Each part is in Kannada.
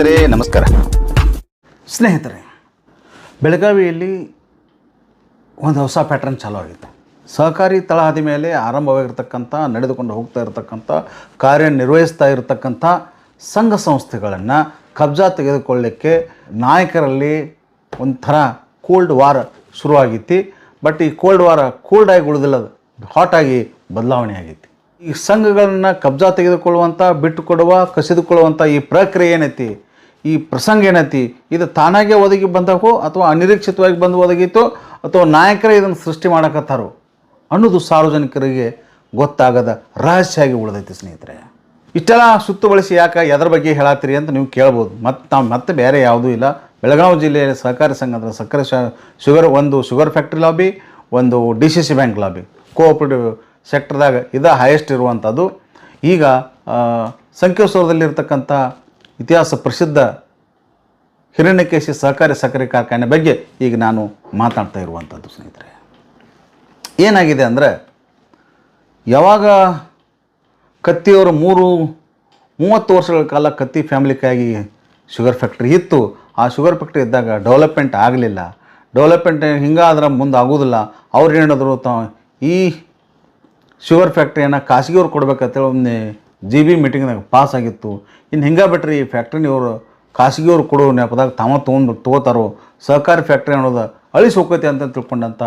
ಸ್ನೇಹಿತರೆ, ನಮಸ್ಕಾರ. ಸ್ನೇಹಿತರೆ, ಬೆಳಗಾವಿಯಲ್ಲಿ ಒಂದು ಹೊಸ ಪ್ಯಾಟ್ರನ್ ಚಾಲೂ ಆಗಿತ್ತು ಸಹಕಾರಿ ತಳಹದಿ ಮೇಲೆ ಆರಂಭವಾಗಿರ್ತಕ್ಕಂಥ, ನಡೆದುಕೊಂಡು ಹೋಗ್ತಾ ಇರತಕ್ಕಂಥ, ಕಾರ್ಯನಿರ್ವಹಿಸ್ತಾ ಇರತಕ್ಕಂಥ ಸಂಘ ಸಂಸ್ಥೆಗಳನ್ನು ಕಬ್ಜಾ ತೆಗೆದುಕೊಳ್ಳಲಿಕ್ಕೆ ನಾಯಕರಲ್ಲಿ ಒಂಥರ ಕೋಲ್ಡ್ ವಾರ್ ಶುರುವಾಗೈತಿ ಬಟ್ ಈ ಕೋಲ್ಡ್ ವಾರ ಕೋಲ್ಡ್ ಆಗಿ ಉಳಿದಿಲ್ಲ ಹಾಟಾಗಿ ಬದಲಾವಣೆ ಆಗೈತಿ ಈ ಸಂಘಗಳನ್ನು ಕಬ್ಜಾ ತೆಗೆದುಕೊಳ್ಳುವಂಥ ಬಿಟ್ಟುಕೊಡುವ ಕಸಿದುಕೊಳ್ಳುವಂಥ ಈ ಪ್ರಕ್ರಿಯೆ ಏನೈತಿ? ಈ ಪ್ರಸಂಗ ಏನೈತಿ? ಇದು ತಾನಾಗೆ ಒದಗಿ ಬಂದವು ಅಥವಾ ಅನಿರೀಕ್ಷಿತವಾಗಿ ಬಂದು ಒದಗಿತ್ತು ಅಥವಾ ನಾಯಕರೇ ಇದನ್ನು ಸೃಷ್ಟಿ ಮಾಡಕತ್ತಾರು ಅನ್ನೋದು ಸಾರ್ವಜನಿಕರಿಗೆ ಗೊತ್ತಾಗದ ರಹಸ್ಯ ಆಗಿ ಉಳಿದೈತಿ ಸ್ನೇಹಿತರೆ. ಇಷ್ಟೆಲ್ಲ ಸುತ್ತು ಬಳಸಿ ಯಾಕೆ ಎದ್ರ ಬಗ್ಗೆ ಹೇಳತ್ತೀರಿ ಅಂತ ನೀವು ಕೇಳ್ಬೋದು. ಮತ್ತು ನಾವು ಮತ್ತೆ ಬೇರೆ ಯಾವುದೂ ಇಲ್ಲ. ಬೆಳಗಾವಿ ಜಿಲ್ಲೆಯಲ್ಲಿ ಸಹಕಾರಿ ಸಂಘ ಅಂದರೆ ಸಕ್ಕರೆ ಶುಗರ್ ಒಂದು ಶುಗರ್ ಫ್ಯಾಕ್ಟ್ರಿ ಲಾಬಿ, ಒಂದು D C C bank lobby. Cooperative ಸೆಕ್ಟರ್ದಾಗ ಇದು ಹೈಯೆಸ್ಟ್ ಇರುವಂಥದ್ದು. ಈಗ ಸಂಕೇಶ್ವರದಲ್ಲಿರ್ತಕ್ಕಂಥ ಇತಿಹಾಸ ಪ್ರಸಿದ್ಧ ಹಿರಣ್ಯಕೇಶಿ ಸಹಕಾರಿ ಸಕ್ಕರೆ ಕಾರ್ಖಾನೆ ಬಗ್ಗೆ ಈಗ ನಾನು ಮಾತಾಡ್ತಾ ಇರುವಂಥದ್ದು ಸ್ನೇಹಿತರೆ. ಏನಾಗಿದೆ ಅಂದರೆ ಯಾವಾಗ ಕತ್ತಿಯವರು ಮೂರು, ಮೂವತ್ತು ವರ್ಷಗಳ ಕಾಲ ಕತ್ತಿ ಫ್ಯಾಮಿಲಿಗಾಗಿ ಶುಗರ್ ಫ್ಯಾಕ್ಟ್ರಿ ಇತ್ತು, ಆ ಶುಗರ್ ಫ್ಯಾಕ್ಟ್ರಿ ಇದ್ದಾಗ ಡೆವಲಪ್ಮೆಂಟ್ ಆಗಲಿಲ್ಲ. ಡೆವಲಪ್ಮೆಂಟ್ ಹಿಂಗಾದ್ರೆ ಮುಂದೆ ಆಗೋದಿಲ್ಲ ಅವ್ರು ಏನಾದರೂ ತ ಈ ಶುಗರ್ ಫ್ಯಾಕ್ಟ್ರಿಯನ್ನು ಖಾಸಗಿಯವ್ರು ಕೊಡಬೇಕಂತೇಳಿ ಜಿ ಬಿ ಮೀಟಿಂಗ್ನಾಗ ಪಾಸ್ ಆಗಿತ್ತು. ಇನ್ನು ಹಿಂಗೆ ಬಿಟ್ರಿ ಈ ಫ್ಯಾಕ್ಟ್ರಿನವರು ಖಾಸಗಿಯವರು ಕೊಡೋ ನೆಪದಾಗ ತಮ್ಮ ತೊಗೊಂಡು ತೊಗೋತಾರೋ ಸಹಕಾರಿ ಫ್ಯಾಕ್ಟ್ರಿ ಅನ್ನೋದು ಅಳಿಸಿ ಹೋಗ್ತೈತಿ ಅಂತ ತಿಳ್ಕೊಂಡಂಥ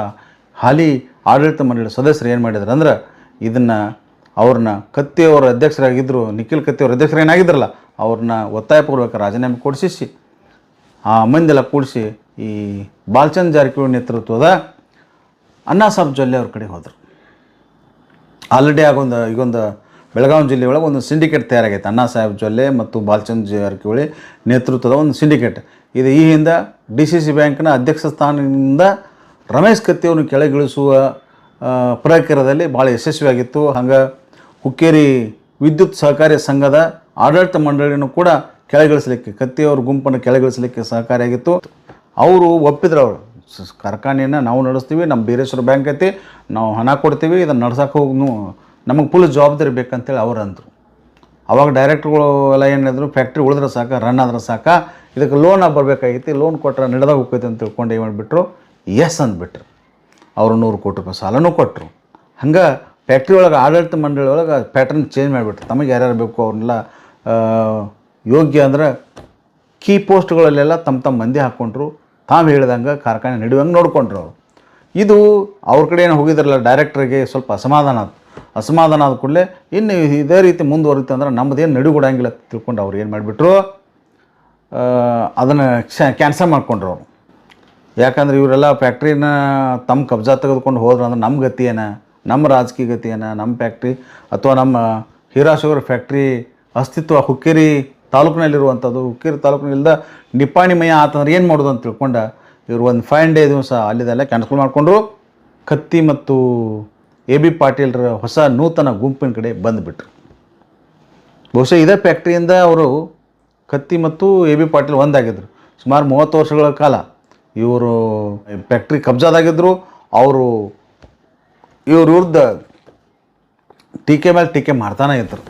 ಹಾಲಿ ಆಡಳಿತ ಮಂಡಳಿ ಸದಸ್ಯರು ಏನು ಮಾಡಿದ್ರು ಅಂದ್ರೆ ಇದನ್ನು ಅವ್ರನ್ನ ಕತ್ತಿಯವರ ಅಧ್ಯಕ್ಷರಾಗಿದ್ದರು ನಿಖಿಲ್ ಕತ್ತಿಯವ್ರ ಅಧ್ಯಕ್ಷರು ಏನಾಗಿದ್ರಲ್ಲ, ಅವ್ರನ್ನ ಒತ್ತಾಯಪೂರ್ವಕ ರಾಜೀನಾಮೆ ಕೊಡಿಸಿ ಆ ಮಂದಿಲ್ಲ ಕೂಡಿಸಿ ಈ ಬಾಲ್ಚಂದ್ ಜಾರಕಿಹೊಳಿ ನೇತೃತ್ವದ ಅಣ್ಣಾ ಸಾಹೇಬ್ ಜೊಲ್ಲೆ ಅವ್ರ ಕಡೆ ಹೋದರು. ಆಲ್ರೆಡಿ ಆಗೊಂದು ಈಗೊಂದು ಬೆಳಗಾವಿ ಜಿಲ್ಲೆ ಒಳಗೆ ಒಂದು ಸಿಂಡಿಕೇಟ್ ತಯಾರಾಗೈತೆ. ಅಣ್ಣಾ ಸಾಹೇಬ್ ಜೊಲ್ಲೆ ಮತ್ತು ಬಾಲಚಂದ್ರ ಜಾರಕಿಹೊಳಿ ನೇತೃತ್ವದ ಒಂದು ಸಿಂಡಿಕೇಟ್. ಇದು ಈ ಹಿಂದೆ ಡಿ ಸಿ ಸಿ ಬ್ಯಾಂಕ್ನ ಅಧ್ಯಕ್ಷ ಸ್ಥಾನದಿಂದ ರಮೇಶ್ ಕತ್ತಿಯವನ್ನು ಕೆಳಗಿಳಿಸುವ ಪ್ರಕ್ರಿಯದಲ್ಲಿ ಭಾಳ ಯಶಸ್ವಿಯಾಗಿತ್ತು. ಹಂಗೆ ಹುಕ್ಕೇರಿ ವಿದ್ಯುತ್ ಸಹಕಾರಿ ಸಂಘದ ಆಡಳಿತ ಮಂಡಳಿಯನ್ನು ಕೂಡ ಕೆಳಗಿಳಿಸಲಿಕ್ಕೆ, ಕತ್ತಿಯವ್ರ ಗುಂಪನ್ನು ಕೆಳಗಿಳಿಸಲಿಕ್ಕೆ ಸಹಕಾರಿಯಾಗಿತ್ತು. ಅವರು ಒಪ್ಪಿದ್ರು ಅವರು. ಕಾರ್ಖಾನೆಯನ್ನು ನಾವು ನಡೆಸ್ತೀವಿ ನಮ್ಮ ಬೀರೇಶ್ವರ ಬ್ಯಾಂಕ್ ಐತಿ, ನಾವು ಹಣ ಕೊಡ್ತೀವಿ, ಇದನ್ನು ನಡ್ಸೋಕೆ ಹೋಗಿ ನಮಗೆ ಫುಲ್ ಜವಾಬ್ದಾರಿ ಬೇಕಂತೇಳಿ ಅವ್ರು ಅಂದರು. ಅವಾಗ ಡೈರೆಕ್ಟ್ರುಗಳು ಎಲ್ಲ ಏನಿದ್ರು ಫ್ಯಾಕ್ಟ್ರಿ ಉಳಿದ್ರೆ ಸಾಕು ರನ್ ಆದ್ರೆ ಸಾಕ, ಇದಕ್ಕೆ ಲೋನ್ ಬರಬೇಕಾಗಿತ್ತು ಲೋನ್ ಕೊಟ್ಟರೆ ನಡೆದಾಗ ಹೋಗ್ತೈತೆ ಅಂತ ತಿಳ್ಕೊಂಡು ಏನು ಮಾಡಿಬಿಟ್ರು? ಎಸ್ ಅಂದ್ಬಿಟ್ರು. ಅವರು ನೂರು ಕೋಟಿ ರೂಪಾಯಿ ಸಾಲನೂ ಕೊಟ್ಟರು ಹಂಗೆ ಫ್ಯಾಕ್ಟ್ರಿ ಒಳಗೆ, ಆಡಳಿತ ಮಂಡಳಿ ಒಳಗೆ ಪ್ಯಾಟ್ರನ್ ಚೇಂಜ್ ಮಾಡಿಬಿಟ್ರು. ತಮಗೆ ಯಾರ್ಯಾರು ಬೇಕು ಅವ್ರನ್ನೆಲ್ಲ ಯೋಗ್ಯ ಅಂದ್ರೆ ಕೀ ಪೋಸ್ಟ್ಗಳಲ್ಲೆಲ್ಲ ತಮ್ಮ ತಮ್ಮ ಮಂದಿ ಹಾಕ್ಕೊಂಡ್ರು ತಾವು ಹೇಳ್ದಂಗೆ ಕಾರ್ಖಾನೆ ನಡೆಯುವಂಗೆ ನೋಡ್ಕೊಂಡ್ರು ಅವರು. ಇದು ಅವ್ರ ಕಡೆ ಏನು ಹೋಗಿದ್ರಲ್ಲ ಡೈರೆಕ್ಟ್ರಿಗೆ ಸ್ವಲ್ಪ ಅಸಮಾಧಾನ ಆಯ್ತು ಅಸಮಾಧಾನ ಆದ ಕೂಡಲೇ ಇನ್ನು ಇದೇ ರೀತಿ ಮುಂದುವರಿತು ಅಂದ್ರೆ ನಮ್ಮದೇನು ನಡಿಗೊಡಂಗಿಲ್ಲ ತಿಳ್ಕೊಂಡು ಅವ್ರು ಏನು ಮಾಡಿಬಿಟ್ರು ಅದನ್ನು ಕ್ಯಾನ್ಸಲ್ ಮಾಡ್ಕೊಂಡ್ರು ಅವರು. ಯಾಕಂದ್ರೆ ಇವರೆಲ್ಲ ಫ್ಯಾಕ್ಟ್ರಿನ ತಮ್ಮ ಕಬ್ಜಾ ತೆಗೆದುಕೊಂಡು ಹೋದ್ರು ಅಂದ್ರೆ ನಮ್ಮ ಗತಿ ಏನ? ನಮ್ಮ ರಾಜಕೀಯ ಗತಿ ಏನ? ನಮ್ಮ ಫ್ಯಾಕ್ಟ್ರಿ ಅಥವಾ ನಮ್ಮ ಹೀರಾ ಶುಗರ್ ಫ್ಯಾಕ್ಟ್ರಿ ಅಸ್ತಿತ್ವ ಹುಕ್ಕೇರಿ ತಾಲೂಕಿನಲ್ಲಿರುವಂಥದ್ದು, ಹುಕ್ಕೇರಿ ತಾಲೂಕಿನಿಂದ ನಿಪ್ಪಾಣಿಮಯ ಆತಂದ್ರೆ ಏನು ಮಾಡೋದು ಅಂತ ತಿಳ್ಕೊಂಡು ಇವರು ಒಂದು ಫೈವ್ ಡೇ ದಿವಸ ಅಲ್ಲಿದೆಲ್ಲ ಕ್ಯಾನ್ಸಲ್ ಮಾಡಿಕೊಂಡ್ರು. ಕತ್ತಿ ಮತ್ತು ಎ ಬಿ ಪಾಟೀಲ್ರ ಹೊಸ ನೂತನ ಗುಂಪಿನ ಕಡೆ ಬಂದುಬಿಟ್ರು. ಬಹುಶಃ ಇದೇ ಫ್ಯಾಕ್ಟ್ರಿಯಿಂದ ಅವರು ಕತ್ತಿ ಮತ್ತು ಎ ಬಿ ಪಾಟೀಲ್ ಒಂದಾಗಿದ್ದರು ಸುಮಾರು ಮೂವತ್ತು ವರ್ಷಗಳ ಕಾಲ ಇವರು ಫ್ಯಾಕ್ಟ್ರಿ ಕಬ್ಜಾದಾಗಿದ್ದರು ಅವರು ಇವ್ರ ವಿರುದ್ಧ ಟೀಕೆ ಮೇಲೆ ಟೀಕೆ ಮಾಡ್ತಾನೆ ಇದ್ದರು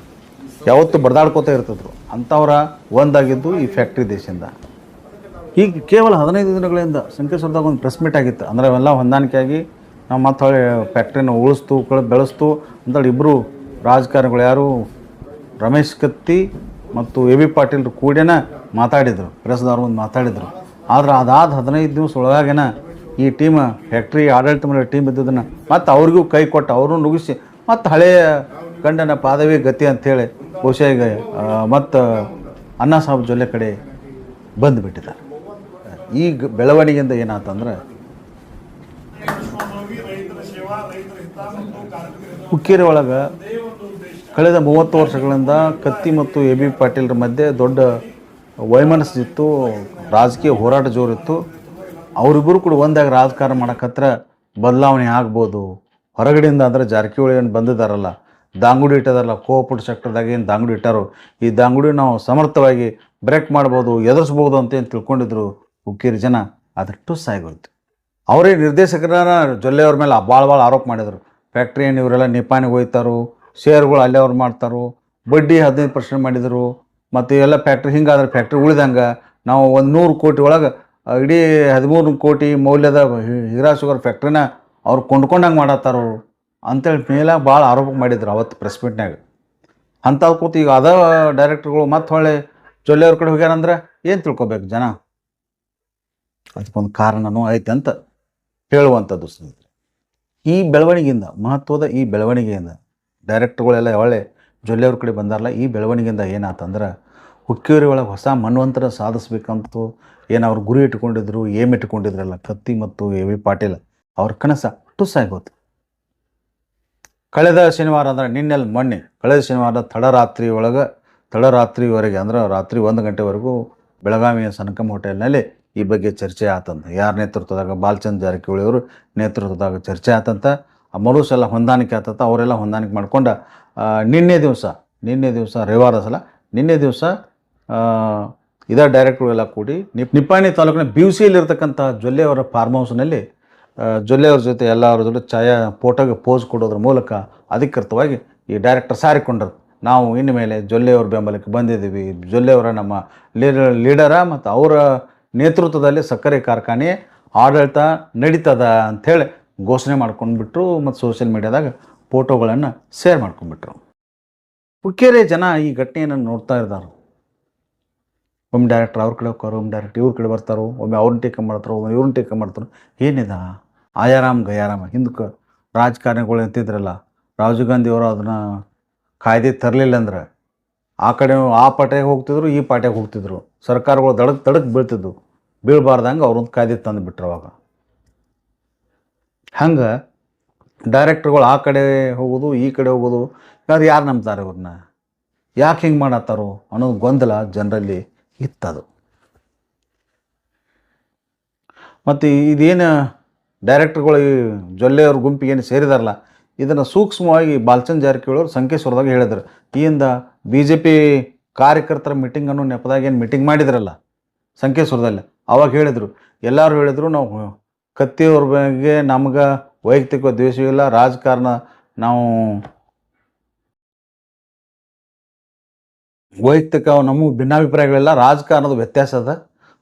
ಯಾವತ್ತೂ ಬಡ್ದಾಡ್ಕೋತಾ ಇರ್ತಿದ್ರು. ಅಂಥವ್ರ ಒಂದಾಗಿದ್ದು ಈ ಫ್ಯಾಕ್ಟ್ರಿ ದೇಶದಿಂದ. ಈಗ ಕೇವಲ ಹದಿನೈದು ದಿನಗಳಿಂದ ಸಂಕೇಶ್ವರದಾಗ ಒಂದು ಪ್ರೆಸ್ ಮೀಟ್ ಆಗಿತ್ತು. ಅಂದರೆ ಅವೆಲ್ಲ ಹೊಂದಾಣಿಕೆಯಾಗಿ ನಾವು ಮತ್ತೆ ಹೊಳ್ಳಿ ಫ್ಯಾಕ್ಟ್ರಿನ ಉಳಿಸ್ತು, ಕಳ, ಬೆಳೆಸ್ತು ಅಂತೇಳಿ ಇಬ್ಬರು ರಾಜಕಾರಣಿಗಳು ಯಾರು? ರಮೇಶ್ ಕತ್ತಿ ಮತ್ತು ಎ ಬಿ ಪಾಟೀಲ್ ಕೂಡೇನ ಮಾತಾಡಿದರು ಪ್ರೆಸ್ದವ್ರು ಒಂದು ಮಾತಾಡಿದರು. ಆದ್ರೆ ಅದಾದ ಹದಿನೈದು ದಿವಸ ಒಳಗಾಗೇನ ಈ ಟೀಮ್ ಫ್ಯಾಕ್ಟ್ರಿ ಆಡಳಿತ ಮೇಲೆ ಟೀಮ್ ಇದ್ದದನ್ನು ಮತ್ತು ಅವ್ರಿಗೂ ಕೈ ಕೊಟ್ಟು ಅವರು ನುಗ್ಗಿಸಿ ಮತ್ತು ಹಳೆಯ ಗಂಡನ ಪಾದವಿ ಗತಿ ಅಂಥೇಳಿ ಬಹುಶಃ ಈಗ ಮತ್ತು ಅಣ್ಣಾ ಸಾಹೇಬ್ ಜೊಲ್ಲೆ ಕಡೆ ಬಂದುಬಿಟ್ಟಿದ್ದಾರೆ. ಈ ಬೆಳವಣಿಗೆಯಿಂದ ಏನಾಯ್ತಂದ್ರೆ ಹುಕ್ಕೇರಿ ಒಳಗೆ ಕಳೆದ ಮೂವತ್ತು ವರ್ಷಗಳಿಂದ ಕತ್ತಿ ಮತ್ತು ಎ ಬಿ ಪಾಟೀಲ್ರ ಮಧ್ಯೆ ದೊಡ್ಡ ವೈಮನಸ್ಸಿತ್ತು, ರಾಜಕೀಯ ಹೋರಾಟ ಜೋರಿತ್ತು. ಅವರಿಬ್ಬರು ಕೂಡ ಒಂದಾಗಿ ರಾಜಕಾರಣ ಮಾಡಕತ್ರ ಬದಲಾವಣೆ ಆಗ್ಬೋದು. ಹೊರಗಡೆಯಿಂದ ಅಂದರೆ ಜಾರಕಿಹೊಳಿ ಏನು ಬಂದಿದ್ದಾರಲ್ಲ ದಾಂಗುಡಿ ಇಟ್ಟದಾರಲ್ಲ ಕೋಪುಟ್ ಸೆಕ್ಟರ್ದಾಗ ಏನು ದಾಂಗುಡಿ ಇಟ್ಟಾರೋ, ಈ ದಾಂಗುಡಿ ನಾವು ಸಮರ್ಥವಾಗಿ ಬ್ರೇಕ್ ಮಾಡ್ಬೋದು, ಎದುರಿಸ್ಬೋದು ಅಂತ ಏನು ತಿಳ್ಕೊಂಡಿದ್ರು ಹುಕ್ಕೇರಿ ಜನ, ಅದಕ್ಕೆ ಟುಸ್ ಆಗೋಯ್ತು. ಅವರೇ ನಿರ್ದೇಶಕರ ಜೊಲ್ಲೆಯವ್ರ ಮೇಲೆ ಭಾಳ ಭಾಳ ಆರೋಪ ಮಾಡಿದರು. ಫ್ಯಾಕ್ಟ್ರಿ ಏನು ಇವರೆಲ್ಲ ನಿಪಾನಿಗೆ ಹೋಯ್ತಾರೋ ಶೇರ್ಗಳು ಅಲ್ಲೇ ಅವ್ರು ಮಾಡ್ತಾರೋ, ಬಡ್ಡಿ ಹದಿನೈದು ಪರ್ಸೆಂಟ್ ಮಾಡಿದರು, ಮತ್ತು ಎಲ್ಲ ಫ್ಯಾಕ್ಟ್ರಿ ಹಿಂಗಾದ್ರೆ ಫ್ಯಾಕ್ಟ್ರಿ ಉಳಿದಂಗೆ ನಾವು ಒಂದು ನೂರು ಕೋಟಿ ಒಳಗೆ ಇಡೀ ಹದಿಮೂರು ಕೋಟಿ ಮೌಲ್ಯದ ಹೀರಾ ಶುಗರ್ ಫ್ಯಾಕ್ಟ್ರಿನ ಅವ್ರು ಕೊಂಡ್ಕೊಂಡಂಗೆ ಮಾಡತ್ತಾರ ಅವರು ಅಂತೇಳಿ ಮೇಲೆ ಭಾಳ ಆರೋಪ ಮಾಡಿದ್ರು ಅವತ್ತು ಪ್ರೆಸ್ ಮೀಟ್ನಾಗ ಅಂಥದ್ದು ಕೂತು ಈಗ ಅದ ಡೈರೆಕ್ಟ್ರ್ಗಳು ಮತ್ತೆ ಹೊಳ್ಳಿ ಜೊಲ್ಲೆಯವ್ರ ಕಡೆ ಹೋಗ್ಯಾರಂದ್ರೆ ಏನು ತಿಳ್ಕೊಬೇಕು ಜನ? ಅದಕ್ಕೊಂದು ಕಾರಣನೂ ಐತೆ ಅಂತ ಹೇಳುವಂಥದ್ದು ಈ ಬೆಳವಣಿಗೆಯಿಂದ, ಮಹತ್ವದ ಈ ಬೆಳವಣಿಗೆಯಿಂದ, ಡೈರೆಕ್ಟ್ರುಗಳೆಲ್ಲ ಒಳ್ಳೆ ಜೊಲ್ಲೆಯವ್ರ ಕಡೆ ಬಂದಾರಲ್ಲ ಈ ಬೆಳವಣಿಗೆಯಿಂದ ಏನಾತಂದ್ರೆ ಹುಕ್ಕೇರಿ ಒಳಗೆ ಹೊಸ ಮನ್ವಂತರ ಸಾಧಿಸ್ಬೇಕಂತ ಏನು ಅವ್ರ ಗುರಿ ಇಟ್ಕೊಂಡಿದ್ರು, ಏಮ್ ಇಟ್ಕೊಂಡಿದ್ರಲ್ಲ, ಕತ್ತಿ ಮತ್ತು ಎ ವಿ ಪಾಟೀಲ್, ಅವ್ರ ಕನಸ ಟುಸ್ಸಾಗೋತು ಕಳೆದ ಶನಿವಾರ ಅಂದ್ರೆ ನಿನ್ನೆಲ್ಲಿ ಮೊನ್ನೆ, ಕಳೆದ ಶನಿವಾರ ತಡರಾತ್ರಿ ಒಳಗೆ ತಡರಾತ್ರಿವರೆಗೆ ಅಂದ್ರೆ ರಾತ್ರಿ ಒಂದು ಗಂಟೆವರೆಗೂ ಬೆಳಗಾವಿಯ ಸನಕಮ್ ಹೋಟೆಲ್ನಲ್ಲಿ ಈ ಬಗ್ಗೆ ಚರ್ಚೆ ಆತಂತ. ಯಾರ ನೇತೃತ್ವದಾಗ? ಬಾಲಚಂದ್ರ ಜಾರಕಿಹೊಳಿ ಅವರು ನೇತೃತ್ವದಾಗ ಚರ್ಚೆ ಆತಂತ. ಮರುಸ್ ಎಲ್ಲ ಹೊಂದಾಣಿಕೆ ಆತಂತ. ಅವರೆಲ್ಲ ಹೊಂದಾಣಿಕೆ ಮಾಡ್ಕೊಂಡು ನಿನ್ನೆ ದಿವಸ ನಿನ್ನೆ ದಿವಸ ರವಿವಾರ ಸಲ, ನಿನ್ನೆ ದಿವಸ ಇದೇ ಡೈರೆಕ್ಟ್ರು ಎಲ್ಲ ಕೂಡಿ ನಿಪ್, ನಿಪ್ಪಾಣಿ ತಾಲೂಕಿನ ಬಿವ್ಸಿಯಲ್ಲಿರ್ತಕ್ಕಂಥ ಜೊಲ್ಲೆ ಅವರ ಫಾರ್ಮ್ ಹೌಸ್ನಲ್ಲಿ ಜೊಲ್ಲೆ ಅವ್ರ ಜೊತೆ ಎಲ್ಲರ ಜೊತೆ ಛಾಯಾ ಫೋಟೋಗೆ ಪೋಸ್ ಕೊಡೋದ್ರ ಮೂಲಕ ಅಧಿಕೃತವಾಗಿ ಈ ಡೈರೆಕ್ಟರ್ ಸಾರಿಕೊಂಡರು. ನಾವು ಇನ್ನು ಮೇಲೆ ಜೊಲ್ಲೆಯವ್ರ ಬೆಂಬಲಕ್ಕೆ ಬಂದಿದ್ದೀವಿ. ಜೊಲ್ಲೆಯವರ ನಮ್ಮ ಲೀಡರ್ ಲೀಡರ ಮತ್ತು ಅವರ ನೇತೃತ್ವದಲ್ಲಿ ಸಕ್ಕರೆ ಕಾರ್ಖಾನೆ, ಆಡಳಿತ ನಡೀತದ ಅಂಥೇಳಿ ಘೋಷಣೆ ಮಾಡ್ಕೊಂಡ್ಬಿಟ್ರು ಮತ್ತು ಸೋಷಿಯಲ್ ಮೀಡಿಯಾದಾಗ ಫೋಟೋಗಳನ್ನು ಶೇರ್ ಮಾಡ್ಕೊಂಡ್ಬಿಟ್ರು. ಹುಕ್ಕೇರಿ ಜನ ಈ ಘಟನೆಯನ್ನು ನೋಡ್ತಾ ಇದ್ದಾರೆ ಒಮ್ಮೆ ಡೈರೆಕ್ಟ್ರ್ ಅವ್ರ ಕಡೆ ಹೋಗ್ತಾರೆ, ಒಮ್ಮೆ ಡೈರೆಕ್ಟ್ ಇವ್ರ ಕಡೆ ಬರ್ತಾರೋ, ಒಮ್ಮೆ ಅವ್ರನ್ನ ಟೇಕ ಮಾಡ್ತಾರೋ, ಒಮ್ಮೆ ಇವ್ರನ್ನ ಟೀಕೆ ಮಾಡ್ತಾರೋ, ಏನಿದ? ಆಯಾರಾಮ್ ಗಯಾರಾಮ ಹಿಂದಕ್ಕೆ ರಾಜಕಾರಣಿಗಳು ಅಂತಿದ್ರಲ್ಲ, ರಾಜೀವ್ ಗಾಂಧಿ ಅವರು ಅದನ್ನು ಕಾಯ್ದೆ ತರಲಿಲ್ಲ ಅಂದ್ರೆ ಆ ಕಡೆ ಆ ಪಾಟ್ಯಾಗ ಹೋಗ್ತಿದ್ರು, ಈ ಪಾಟ್ಯಾಗ ಹೋಗ್ತಿದ್ರು. ಸರ್ಕಾರಗಳು ದಡಕ್ ತಡಕ್ ಬೀಳ್ತಿದ್ವು. ಬೀಳಬಾರ್ದಂಗೆ ಅವ್ರೊಂದು ಕಾಯ್ದೆ ತಂದು ಬಿಟ್ರು ಅವಾಗ. ಹಂಗೆ ಡೈರೆಕ್ಟ್ರುಗಳು ಆ ಕಡೆ ಹೋಗೋದು, ಈ ಕಡೆ ಹೋಗೋದು ಯಾರು ಯಾರು ನಂಬ್ತಾರೆ ಇವ್ರನ್ನ ಯಾಕೆ ಹಿಂಗೆ ಮಾಡತ್ತಾರೋ ಅನ್ನೋದು ಗೊಂದಲ ಜನರಲ್ಲಿ ಇತ್ತದು. ಮತ್ತು ಇದೇನು ಡೈರೆಕ್ಟ್ರುಗಳು ಜೊಲ್ಲೆಯವ್ರ ಗುಂಪಿಗೆ ಏನು ಸೇರಿದಾರಲ್ಲ ಇದನ್ನು ಸೂಕ್ಷ್ಮವಾಗಿ ಬಾಲ್ಚಂದ್ ಜಾರಕಿಹೊಳಿ ಅವರು ಸಂಕೇಶ್ವರದಾಗ ಹೇಳಿದ್ರು. ಈಯಿಂದ ಬಿ ಜೆ ಪಿ ಕಾರ್ಯಕರ್ತರ ಮೀಟಿಂಗ್ ಅನ್ನೋ ನೆಪದಾಗ ಏನು ಮೀಟಿಂಗ್ ಮಾಡಿದ್ರಲ್ಲ ಸಂಕೇಶ್ವರದಲ್ಲಿ, ಅವಾಗ ಹೇಳಿದರು. ಎಲ್ಲರೂ ಹೇಳಿದರು, ನಾವು ಕತ್ತಿಯವ್ರ ಬಗ್ಗೆ ನಮ್ಗೆ ವೈಯಕ್ತಿಕ ದ್ವೇಷವಿಲ್ಲ ರಾಜಕಾರಣ ನಾವು ವೈಯಕ್ತಿಕ ನಮಗೂ ಭಿನ್ನಾಭಿಪ್ರಾಯಗಳಿಲ್ಲ ರಾಜಕಾರಣದ ವ್ಯತ್ಯಾಸ ಅದ.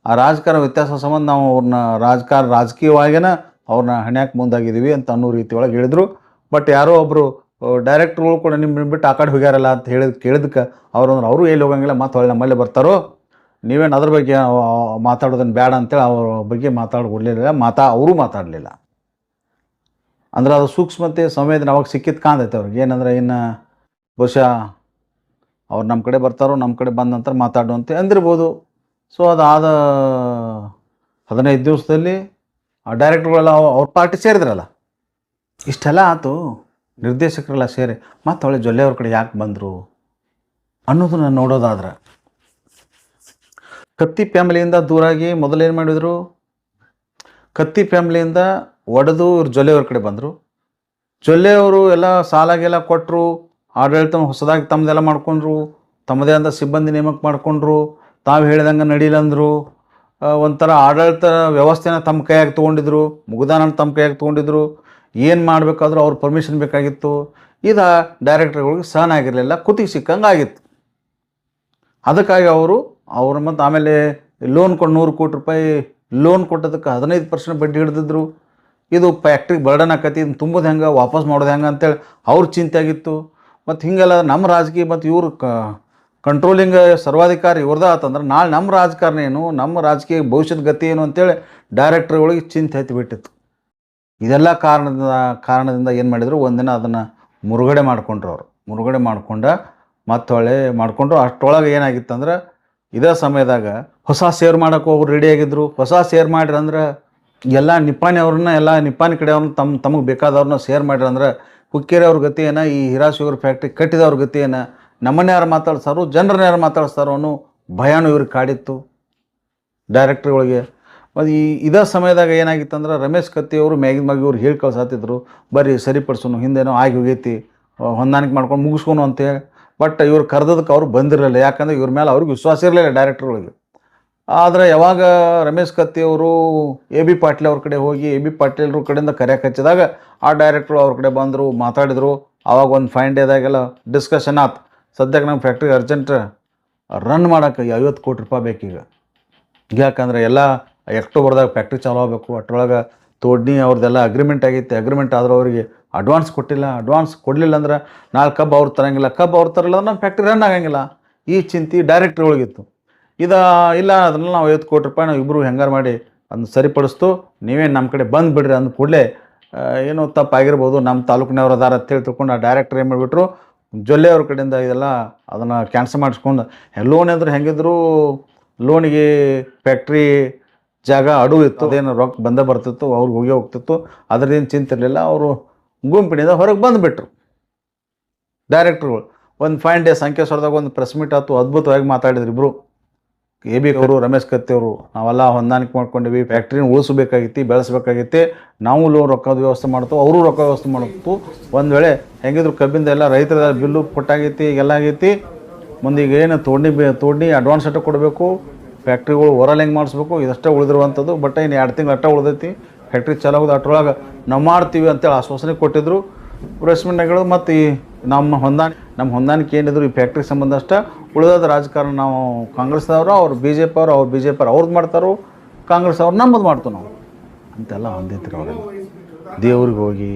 ಆ ರಾಜಕಾರಣ ವ್ಯತ್ಯಾಸ ಸಂಬಂಧ ನಾವು ಅವ್ರನ್ನ ರಾಜಕಾರ ರಾಜಕೀಯವಾಗಿನ ಅವ್ರನ್ನ ಹಣ್ಯಾಕೆ ಮುಂದಾಗಿದ್ದೀವಿ ಅಂತ ಅನ್ನೋ ರೀತಿಯೊಳಗೆ ಹೇಳಿದರು. ಬಟ್ ಯಾರೋ ಒಬ್ಬರು ಡೈರೆಕ್ಟ್ರುಗಳು ಕೂಡ ನಿಮ್ಮ ಬಿಟ್ಟು ಆ ಕಡೆ ಹೋಗ್ಯಾರಲ್ಲ ಅಂತ ಹೇಳಿದ ಕೇಳಿದಕ್ಕೆ ಅವ್ರು ಅಂದ್ರೆ, ಅವರು ಎಲ್ಲಿ ಹೋಗಂಗಿಲ್ಲ ಮತ್ತೆ ಹೊಳ್ಳಿ ನಮ್ಮಲ್ಲೇ ಬರ್ತಾರೋ? ನೀವೇನು ಅದ್ರ ಬಗ್ಗೆ ಮಾತಾಡೋದನ್ನು ಬೇಡ ಅಂತೇಳಿ ಅವ್ರ ಬಗ್ಗೆ ಮಾತಾಡ್ಕೊಡ್ಲಿಲ್ಲ, ಮಾತಾ, ಅವರು ಮಾತಾಡಲಿಲ್ಲ. ಅಂದ್ರೆ ಅದು ಸೂಕ್ಷ್ಮತೆ ಸಂವೇದನೆ ಅವಾಗ ಸಿಕ್ಕಿದ್ದು ಕಾಣ್ತೈತೆ ಅವ್ರಿಗೆ. ಏನಂದ್ರೆ, ಇನ್ನು ಬಹುಶಃ ಅವ್ರು ನಮ್ಮ ಕಡೆ ಬರ್ತಾರೋ ನಮ್ಮ ಕಡೆ ಬಂದ ನಂತರ ಮಾತಾಡು ಅಂತ ಅಂದಿರ್ಬೋದು. ಸೊ ಅದಾದ ಹದಿನೈದು ದಿವಸದಲ್ಲಿ ಆ ಡೈರೆಕ್ಟ್ರುಗಳೆಲ್ಲ ಅವ- ಅವ್ರ ಪಾರ್ಟಿ ಸೇರಿದ್ರಲ್ಲ. ಇಷ್ಟೆಲ್ಲ ಆಯಿತು ನಿರ್ದೇಶಕರೆಲ್ಲ ಸೇರಿ, ಮತ್ತು ಅವಳೆ ಜೊಲ್ಲೆ ಅವ್ರ ಕಡೆ ಯಾಕೆ ಬಂದರು ಅನ್ನೋದನ್ನ ನೋಡೋದಾದ್ರೆ. ಕತ್ತಿ ಫ್ಯಾಮಿಲಿಯಿಂದ ದೂರಾಗಿ ಮೊದಲೇನು ಮಾಡಿದರು? ಕತ್ತಿ ಫ್ಯಾಮಿಲಿಯಿಂದ ಒಡೆದು ಇವ್ರು ಜೊಲ್ಲೆಯವ್ರ ಕಡೆ ಬಂದರು. ಜೊಲ್ಲೆಯವರು ಎಲ್ಲ ಸಾಲಾಗೆಲ್ಲ ಕೊಟ್ಟರು ಆಡಳಿತ ಹೊಸದಾಗಿ ತಮ್ಮದೆಲ್ಲ ಮಾಡ್ಕೊಂಡ್ರು, ತಮ್ಮದೇ ಆದ ಸಿಬ್ಬಂದಿ ನೇಮಕ ಮಾಡಿಕೊಂಡ್ರು, ತಾವು ಹೇಳಿದಂಗೆ ನಡೀಲಂದರು ಒಂಥರ ಆಡಳಿತ ವ್ಯವಸ್ಥೆನ ತಮ್ಮ ಕೈಯಾಗಿ ತೊಗೊಂಡಿದ್ರು ಮುಗುದಾನ ತಮ್ಮ ಕೈಯಾಗಿ ತೊಗೊಂಡಿದ್ರು. ಏನು ಮಾಡಬೇಕಾದ್ರೂ ಅವ್ರ ಪರ್ಮಿಷನ್ ಬೇಕಾಗಿತ್ತು. ಇದು ಡೈರೆಕ್ಟರ್ಗಳಿಗೆ ಸಹನ ಆಗಿರಲಿಲ್ಲ, ಕುತ್ತಿಗೆ ಸಿಕ್ಕಂಗೆ ಆಗಿತ್ತು. ಅದಕ್ಕಾಗಿ ಅವರು ಅವರು ಮತ್ತು ಆಮೇಲೆ ಲೋನ್ ಕೊಟ್ಟು ನೂರು ಕೋಟಿ ರೂಪಾಯಿ ಲೋನ್ ಕೊಟ್ಟದಕ್ಕೆ ಹದಿನೈದು ಪರ್ಸೆಂಟ್ ಬಡ್ಡಿ ಹಿಡಿದಿದ್ರು. ಇದು ಫ್ಯಾಕ್ಟ್ರಿಗೆ ಬರ್ಡನ್ ಆಕತಿ ಇದನ್ನು ತುಂಬೋದು ಹೆಂಗೆ, ವಾಪಸ್ ಮಾಡೋದು ಹೆಂಗೆ ಅಂತೇಳಿ ಅವ್ರ ಚಿಂತೆ ಆಗಿತ್ತು. ಮತ್ತು ಹಿಂಗೆಲ್ಲ ನಮ್ಮ ರಾಜಕೀಯ, ಮತ್ತು ಇವರು ಕ ಕಂಟ್ರೋಲಿಂಗ್ ಸರ್ವಾಧಿಕಾರಿ ಇವ್ರದ್ದು ಆತಂದ್ರೆ ನಾಳೆ ನಮ್ಮ ರಾಜಕಾರಣ ಏನು ನಮ್ಮ ರಾಜಕೀಯ ಭವಿಷ್ಯದ ಗತಿ ಏನು ಅಂತೇಳಿ ಡೈರೆಕ್ಟ್ರ್ಗಳಿಗೆ ಚಿಂತೆ ಹತ್ತಿ ಬಿಟ್ಟಿತ್ತು. ಇದೆಲ್ಲ ಕಾರಣದ, ಕಾರಣದಿಂದ ಏನು ಮಾಡಿದರು, ಒಂದಿನ ಅದನ್ನು ಮುರುಗಡೆ ಮಾಡಿಕೊಂಡ್ರು ಅವರು ಮುರುಗಡೆ ಮಾಡ್ಕೊಂಡ ಹೊಳೆ ಮಾಡಿಕೊಂಡ್ರು. ಅಷ್ಟರೊಳಗೆ ಏನಾಗಿತ್ತಂದ್ರೆ, ಇದೇ ಸಮಯದಾಗ ಹೊಸ ಸೇರ್ ಮಾಡೋಕೆ ಹೋಗಿ ರೆಡಿ ಆಗಿದ್ರು. ಹೊಸ ಸೇರ್ ಮಾಡ್ರಿ ಅಂದ್ರೆ ಎಲ್ಲ ನಿಪ್ಪಾಣಿ ಅವ್ರನ್ನ, ಎಲ್ಲ ನಿಪ್ಪಾಣಿ ಕಡೆ ಅವ್ರನ್ನ ತಮ್ಮ ತಮಗೆ ಬೇಕಾದವ್ರನ್ನ ಸೇರ್ ಮಾಡ್ರಿ ಅಂದ್ರೆ ಹುಕ್ಕೇರಿ ಅವ್ರ ಗತಿ ಏನ, ಈ ಹೀರಾ ಶುಗರ್ ಫ್ಯಾಕ್ಟ್ರಿ ಕಟ್ಟಿದವ್ರ ಗತಿ ಏನ ನಮ್ಮನ್ನ ಯಾರು ಮಾತಾಡ್ಸಾರೋ ಜನರನ್ನ ಯಾರು ಮಾತಾಡ್ಸ್ತಾರೋ ಅನ್ನೋ ಭಯನೂ ಇವ್ರಿಗೆ ಕಾಡಿತ್ತು. ಡೈರೆಕ್ಟ್ರುಗಳಿಗೆ ಮತ್ತು ಈ ಇದೇ ಸಮಯದಾಗ ಏನಾಗಿತ್ತಂದ್ರೆ ರಮೇಶ್ ಕತ್ತಿ ಅವರು ಮ್ಯಾಗಿನ ಮ್ಯಾಗ ಇವ್ರು ಹೇಳಿ ಕಳ್ಸಾತಿದ್ರು ಬರೀ ಸರಿಪಡಿಸೋನು, ಹಿಂದೇನೋ ಆಗಿ ಹೋಗೈತಿ ಹೊಂದಾಣಿಕೆ ಮಾಡ್ಕೊಂಡು ಮುಗಿಸ್ಕೊನು ಅಂತೇಳಿ ಬಟ್ ಇವ್ರು ಕರೆದದಕ್ಕೆ ಅವ್ರು ಬಂದಿರಲಿಲ್ಲ, ಯಾಕಂದ್ರೆ ಇವ್ರ ಮೇಲೆ ಅವ್ರಿಗೆ ವಿಶ್ವಾಸ ಇರಲಿಲ್ಲ ಡೈರೆಕ್ಟ್ರುಗಳಿಗೆ ಆದರೆ ಯಾವಾಗ ರಮೇಶ್ ಕತ್ತಿ ಅವರು ಎ ಬಿ ಪಾಟೀಲ್ ಅವ್ರ ಕಡೆ ಹೋಗಿ, ಎ ಬಿ ಪಾಟೀಲ್ರ ಕಡೆಯಿಂದ ಕರೆಯಕ್ಕೆ ಹಚ್ಚಿದಾಗ ಆ ಡೈರೆಕ್ಟ್ರು ಅವ್ರ ಕಡೆ ಬಂದರು, ಮಾತಾಡಿದರು. ಆವಾಗ ಒಂದು ಫೈನ್ ಡೇದಾಗೆಲ್ಲ ಡಿಸ್ಕಷನ್ ಆತು. ಸದ್ಯಕ್ಕೆ ನಮ್ಮ ಫ್ಯಾಕ್ಟ್ರಿಗೆ ಅರ್ಜೆಂಟ್ ರನ್ ಮಾಡೋಕ್ಕೆ ಐವತ್ತು ಕೋಟಿ ರೂಪಾಯಿ ಬೇಕೀಗ. ಯಾಕಂದ್ರೆ ಎಲ್ಲ ಅಕ್ಟೋಬರ್ದಾಗ ಫ್ಯಾಕ್ಟ್ರಿ ಚಾಲೂ ಆಗಬೇಕು. ಅಟ್ರೊಳಗೆ ತೋಡ್ನಿ ಅವ್ರದ್ದೆಲ್ಲ ಅಗ್ರಿಮೆಂಟ್ ಆಗೈತೆ. ಅಗ್ರಿಮೆಂಟ್ ಆದರೂ ಅವರಿಗೆ ಅಡ್ವಾನ್ಸ್ ಕೊಟ್ಟಿಲ್ಲ. ಅಡ್ವಾನ್ಸ್ ಕೊಡಲಿಲ್ಲ ಅಂದ್ರೆ ನಾಳೆ ಕಬ್ಬು ಅವ್ರು ತರಂಗಿಲ್ಲ. ಕಬ್ಬು ಅವ್ರು ತರಲಿಲ್ಲ ಅಂದ್ರೆ ನಮ್ಮ ಫ್ಯಾಕ್ಟ್ರಿ ರನ್ ಆಗಂಗಿಲ್ಲ. ಈ ಚಿಂತೆ ಡೈರೆಕ್ಟ್ರಿಗಳಿಗಿತ್ತು ಇದು ಇಲ್ಲ ಅದನ್ನ ನಾವು ಐವತ್ತು ಕೋಟಿ ರೂಪಾಯಿ ನಾವು ಇಬ್ಬರು ಹೆಂಗಾರು ಮಾಡಿ ಅದನ್ನ ಸರಿಪಡಿಸ್ತು. ನೀವೇನು ನಮ್ಮ ಕಡೆ ಬಂದು ಬಿಡ್ರಿ ಅಂದ ಕೂಡಲೇ ಏನೋ ತಪ್ಪಾಗಿರ್ಬೋದು. ನಮ್ಮ ತಾಲೂಕಿನವ್ರು ಅದಾರ ಅಂತೇಳಿ ತಿಳ್ಕೊಂಡು ಆ ಡೈರೆಕ್ಟ್ರ್ ಏನು ಮಾಡಿಬಿಟ್ರು, ಜೊಲ್ಲೆ ಅವ್ರ ಕಡೆಯಿಂದ ಇದೆಲ್ಲ ಅದನ್ನು ಕ್ಯಾನ್ಸಲ್ ಮಾಡಿಸ್ಕೊಂಡು ಲೋನ್ ಅಂದ್ರೆ ಹೆಂಗಿದ್ರು ಲೋನಿಗೆ ಫ್ಯಾಕ್ಟ್ರಿ ಜಾಗ ಅಡು ಇತ್ತು ಅದೇನು ರೊಕ್ಕ ಬಂದೇ ಬರ್ತಿತ್ತು, ಅವ್ರಿಗೆ ಹೋಗಿ ಹೋಗ್ತಿತ್ತು ಅದರದೇನು ಚಿಂತೆ ಇರಲಿಲ್ಲ, ಅವರು ಗುಂಪಿನಿಂದ ಹೊರಗೆ ಬಂದುಬಿಟ್ರು. ಡೈರೆಕ್ಟ್ರುಗಳು ಒಂದು ಫೈನ್ ಡೇ ಸಂಖ್ಯೇಶ್ವರದಾಗ ಒಂದು ಪ್ರೆಸ್ ಮೀಟ್ ಆಯ್ತು ಅದ್ಭುತವಾಗಿ ಮಾತಾಡಿದ್ರು ಇಬ್ಬರು ಎ ಬಿ ಅವರು ರಮೇಶ್ ಕತ್ತಿಯವರು ನಾವೆಲ್ಲ ಹೊಂದಾಣಿಕೆ ಮಾಡ್ಕೊಂಡಿವಿ ಫ್ಯಾಕ್ಟ್ರಿನ ಉಳಿಸ್ಬೇಕಾಗಿತ್ತು, ಬೆಳೆಸ್ಬೇಕಾಗಿತ್ತು, ನಾವು ಲೋನ್ ರೊಕ್ಕದ ವ್ಯವಸ್ಥೆ ಮಾಡ್ತು ಅವರು ರೊಕ್ಕ ವ್ಯವಸ್ಥೆ ಮಾಡ್ತು ಒಂದು ವೇಳೆ ಹೆಂಗಿದ್ರು ಕಬ್ಬಿಂದ ಎಲ್ಲ ರೈತರ ಬಿಲ್ಲು ಕೊಟ್ಟಾಗೈತಿ ಈಗೆಲ್ಲ ಆಗೈತಿ, ಮುಂದೆ ಈಗ ಏನು ತೋಡಿ ಬೆ ತೋಡಿ ಅಡ್ವಾನ್ಸ್ ಅಟ್ಟು ಕೊಡಬೇಕು. ಫ್ಯಾಕ್ಟ್ರಿಗಳು ಓರಲ್ ಹೆಂಗೆ ಮಾಡಿಸ್ಬೇಕು, ಇದಷ್ಟೇ ಉಳಿದಿರುವಂಥದ್ದು ಬಟ್ ಇನ್ನು ಎರಡು ತಿಂಗಳು ಅಟ್ಟ ಉಳಿದೈತಿ. ಫ್ಯಾಕ್ಟ್ರಿ ಚಾಲಾಗೋದು ಅಟ್ರೊಳಗೆ ನಾವು ಮಾಡ್ತೀವಿ ಅಂತೇಳಿ ಆಶ್ವಾಸನೆ ಕೊಟ್ಟಿದ್ರು. ಪ್ರೆಸ್ಮೆಂಟ್ ಮೀಟ್ನಾಗಳು ಮತ್ತು ಈ ನಮ್ಮ ಹೊಂದಾಣಿ ನಮ್ಮ ಹೊಂದಾಣಿಕೆ ಏನಿದ್ರು ಈ ಫ್ಯಾಕ್ಟ್ರಿ ಸಂಬಂಧ ಅಷ್ಟೇ ಉಳಿದಾದ ರಾಜಕಾರಣ ನಾವು ಕಾಂಗ್ರೆಸ್ನವರು, ಅವ್ರು ಬಿ ಜೆ ಪಿ ಅವರು ಬಿ ಜೆ ಪಿ ಅವ್ರದ್ದು ಮಾಡ್ತಾರೋ, ಕಾಂಗ್ರೆಸ್ ಅವ್ರು ನಮ್ಮದು ಮಾಡ್ತೀವಿ ನಾವು. ಅಂತೆಲ್ಲ ಹೊಂದಿತ್ತು ಅವರೆಲ್ಲ ದೇವ್ರಿಗೆ ಹೋಗಿ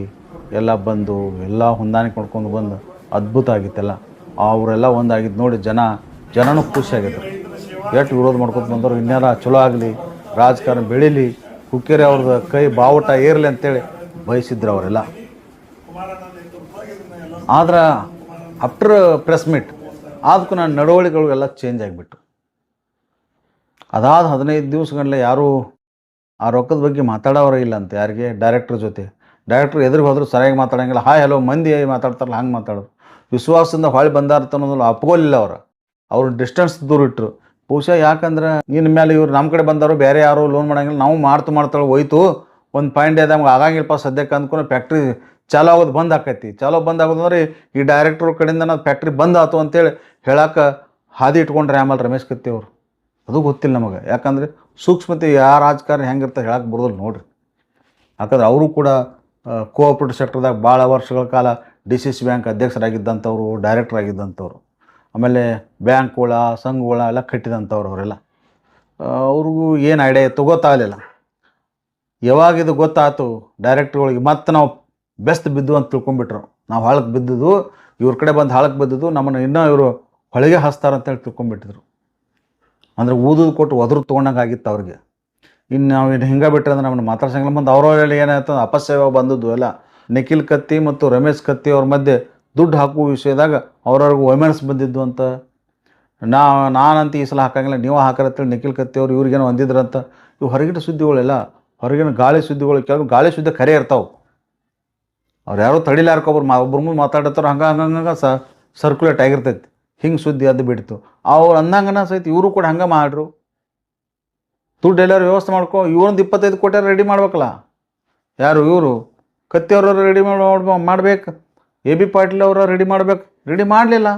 ಎಲ್ಲ ಬಂದು, ಎಲ್ಲ ಹೊಂದಾಣಿಕೆ ಮಾಡ್ಕೊಂಡು ಬಂದು ಅದ್ಭುತ ಆಗಿತ್ತೆಲ್ಲ. ಅವರೆಲ್ಲ ಒಂದಾಗಿದ್ದು ನೋಡಿ ಜನ, ಜನನೂ ಖುಷಿಯಾಗಿದ್ರು ಎಷ್ಟು ವಿರೋಧ ಮಾಡ್ಕೊತ ಬಂದವರು ಇನ್ಯಾರ ಚಲೋ ಆಗಲಿ, ರಾಜಕಾರಣ ಬೆಳೀಲಿ ಹುಕ್ಕೇರಿ ಅವ್ರದ್ದು ಕೈ ಬಾವುಟ ಏರಲಿ ಅಂತೇಳಿ ಬಯಸಿದ್ರು ಅವರೆಲ್ಲ. ಆದ್ರೆ ಆಫ್ಟರ್ ಪ್ರೆಸ್ ಮೀಟ್ ಅದಕ್ಕೂ ನನ್ನ ನಡವಳಿಕೆಗಳು ಎಲ್ಲ ಚೇಂಜ್ ಆಗಿಬಿಟ್ಟು ಅದಾದ ಹದಿನೈದು ದಿವಸಗಳಲ್ಲೇ ಯಾರೂ ಆ ರೊಕ್ಕದ ಬಗ್ಗೆ ಮಾತಾಡೋರೇ ಇಲ್ಲ ಅಂತ ಯಾರಿಗೆ ಡೈರೆಕ್ಟ್ರ್ ಜೊತೆ. ಡೈರೆಕ್ಟ್ರ್ ಎದುರಿಗೆ ಹೋದ್ರು ಸರಿಯಾಗಿ ಮಾತಾಡಂಗಿಲ್ಲ. ಹಾಯ್ ಹಲೋ ಮಂದಿ ಮಾತಾಡ್ತಾರಲ್ಲ, ಹಂಗೆ ಮಾತಾಡೋದು. ವಿಶ್ವಾಸದಿಂದ ಹೊಳೆ ಬಂದಾರ ಅನ್ನೋದನ್ನು ಅಪ್ಕೋಲಿಲ್ಲ ಅವರು. ಅವ್ರ ಡಿಸ್ಟೆನ್ಸ್ ದೂರ ಇಟ್ಟರು ಬಹುಶಃ ಯಾಕಂದ್ರೆ ನಿನ್ನ ಮೇಲೆ ಇವ್ರು ನಮ್ಮ ಕಡೆ ಬಂದವರು ಬೇರೆ ಯಾರು ಲೋನ್ ಮಾಡಂಗಿಲ್ಲ, ನಾವು ಮಾಡ್ತು ಮಾಡ್ತಾಳೆ ಹೋಯ್ತು. ಒಂದು ಪಾಯಿಂಟ್ ಇದೆ ನಮ್ಗೆ ಆಗಂಗಿಲ್ಲಪ್ಪ ಸದ್ಯಕ್ಕೆ ಅಂದ್ಕೊಂಡು ಫ್ಯಾಕ್ಟ್ರಿ ಚಾಲೋ ಆಗೋದು ಬಂದ್ ಆಕೈತಿ. ಚಾಲೋ ಬಂದ್ ಆಗೋದು ಅಂದ್ರೆ ಈ ಡೈರೆಕ್ಟ್ರ್ ಕಡೆಯಿಂದ ನಾವು ಫ್ಯಾಕ್ಟ್ರಿ ಬಂದ್ ಆಯ್ತು ಅಂತೇಳಿ ಹೇಳಕ್ಕೆ ಹಾದಿ ಇಟ್ಕೊಂಡ್ರೆ ಆಮೇಲೆ ರಮೇಶ್ ಕತ್ತಿ ಅವರು. ಅದು ಗೊತ್ತಿಲ್ಲ ನಮಗೆ. ಯಾಕಂದರೆ ಸೂಕ್ಷ್ಮತೆ ಯಾವ ರಾಜಕಾರಣ ಹೆಂಗಿರ್ತಾರೆ ಹೇಳಕ್ಕೆ ಬರೋದಿಲ್ಲ ನೋಡ್ರಿ. ಯಾಕಂದ್ರೆ ಅವರು ಕೂಡ ಕೋಆಪ್ರೇಟಿವ್ ಸೆಕ್ಟರ್ದಾಗ ಭಾಳ ವರ್ಷಗಳ ಕಾಲ ಡಿ ಸಿ ಸಿ ಬ್ಯಾಂಕ್ ಅಧ್ಯಕ್ಷರಾಗಿದ್ದಂಥವ್ರು ಡೈರೆಕ್ಟರ್ ಆಗಿದ್ದಂಥವ್ರು ಆಮೇಲೆ ಬ್ಯಾಂಕ್ಗಳ, ಸಂಘಗಳ ಎಲ್ಲ ಕಟ್ಟಿದಂಥವ್ರು ಅವರೆಲ್ಲ. ಅವ್ರಿಗೂ ಏನು ಐಡಿಯಾ ಇತ್ತು ಗೊತ್ತಾಗಲಿಲ್ಲ. ಯಾವಾಗ ಇದು ಗೊತ್ತಾಯ್ತು ಡೈರೆಕ್ಟ್ರುಗಳಿಗೆ ಮತ್ತೆ ನಾವು ಬೆಸ್ಟ್ ಬಿದ್ದು ಅಂತ ತಿಳ್ಕೊಂಬಿಟ್ರು ನಾವು ಹಾಳಕ್ಕೆ ಬಿದ್ದುದು ಇವ್ರ ಕಡೆ ಬಂದು ಹಾಳಕ್ಕೆ ಬಿದ್ದುದು ನಮ್ಮನ್ನು ಇನ್ನೂ ಇವರು ಹೊಳಿಗೆ ಹಸ್ತಾರೆ ಅಂತೇಳಿ ತಿಳ್ಕೊಂಬಿಟ್ಟಿದ್ರು ಅಂದ್ರೆ ಊದುದು ಕೊಟ್ಟು ಒದರು ತೊಗೊಂಡಂಗೆ ಆಗಿತ್ತು ಅವ್ರಿಗೆ. ಇನ್ನು ನಾವು ಇನ್ನು ಹಿಂಗೆ ಬಿಟ್ಟರೆ ಅಂದ್ರೆ ನಮ್ಮನ್ನು ಮಾತಾಡ್ಸಂಗಿಲ್ಲ. ಬಂದು ಅವ್ರವ್ರಲ್ಲಿ ಏನಾಯ್ತು ಅಪಸ್ಯವ ಬಂದದ್ದು ಎಲ್ಲ. ನಿಖಿಲ್ ಕತ್ತಿ ಮತ್ತು ರಮೇಶ್ ಕತ್ತಿ ಅವ್ರ ಮಧ್ಯೆ ದುಡ್ಡು ಹಾಕುವ ವಿಷಯದಾಗ ಅವ್ರವ್ರಿಗೆ ವೈಮನಸ್ ಬಂದಿದ್ದು ಅಂತ. ನಾ, ನಾನಂತ ಈ ಸಲ ಹಾಕಂಗಿಲ್ಲ, ನೀವು ಹಾಕರತ್ತೇಳಿ ನಿಖಿಲ್ ಕತ್ತಿ ಅವ್ರು ಇವ್ರಿಗೇನೋ ಅಂತ. ಇವು ಹೊರಗಿನ ಸುದ್ದಿಗಳೆಲ್ಲ, ಹೊರಗಿನ ಗಾಳಿ ಸುದ್ದಿಗಳು, ಕೆಲವು ಗಾಳಿ ಸುದ್ದಿ ಖರೆ ಇರ್ತಾವೆ. ಅವ್ರು ಯಾರೋ ತಡಿಲಾರ್ಕೊಬ್ರು ಮಾ, ಒಬ್ರ ಮುಂದೆ ಮಾತಾಡತ್ತಾರ, ಹಂಗೆ ಹಂಗೆ ಹಂಗೆ ಸರ್ಕ್ಯುಲೇಟ್ ಆಗಿರ್ತೈತಿ. ಹಿಂಗೆ ಸುದ್ದಿ ಅದು ಬಿಡ್ತು. ಅವ್ರು ಅಂದಂಗನ ಸಹಿತ ಇವರು ಕೂಡ ಹಂಗೆ ಮಾಡ್ರು. ದುಡ್ಡು ಎಲ್ಲರೂ ವ್ಯವಸ್ಥೆ ಮಾಡ್ಕೊ, ಇವ್ರೊಂದು ಇಪ್ಪತ್ತೈದು ಕೋಟಿ ರೆಡಿ ಮಾಡ್ಬೇಕಲ್ಲ. ಯಾರು, ಇವರು? ಕತ್ತಿಯವ್ರವ್ರು ರೆಡಿ ಮಾಡಿ ಮಾಡ್ಬೇಕು ಎ ಬಿ ಪಾಟೀಲ್ ಅವರ ರೆಡಿ ಮಾಡ್ಬೇಕು. ರೆಡಿ ಮಾಡಲಿಲ್ಲ.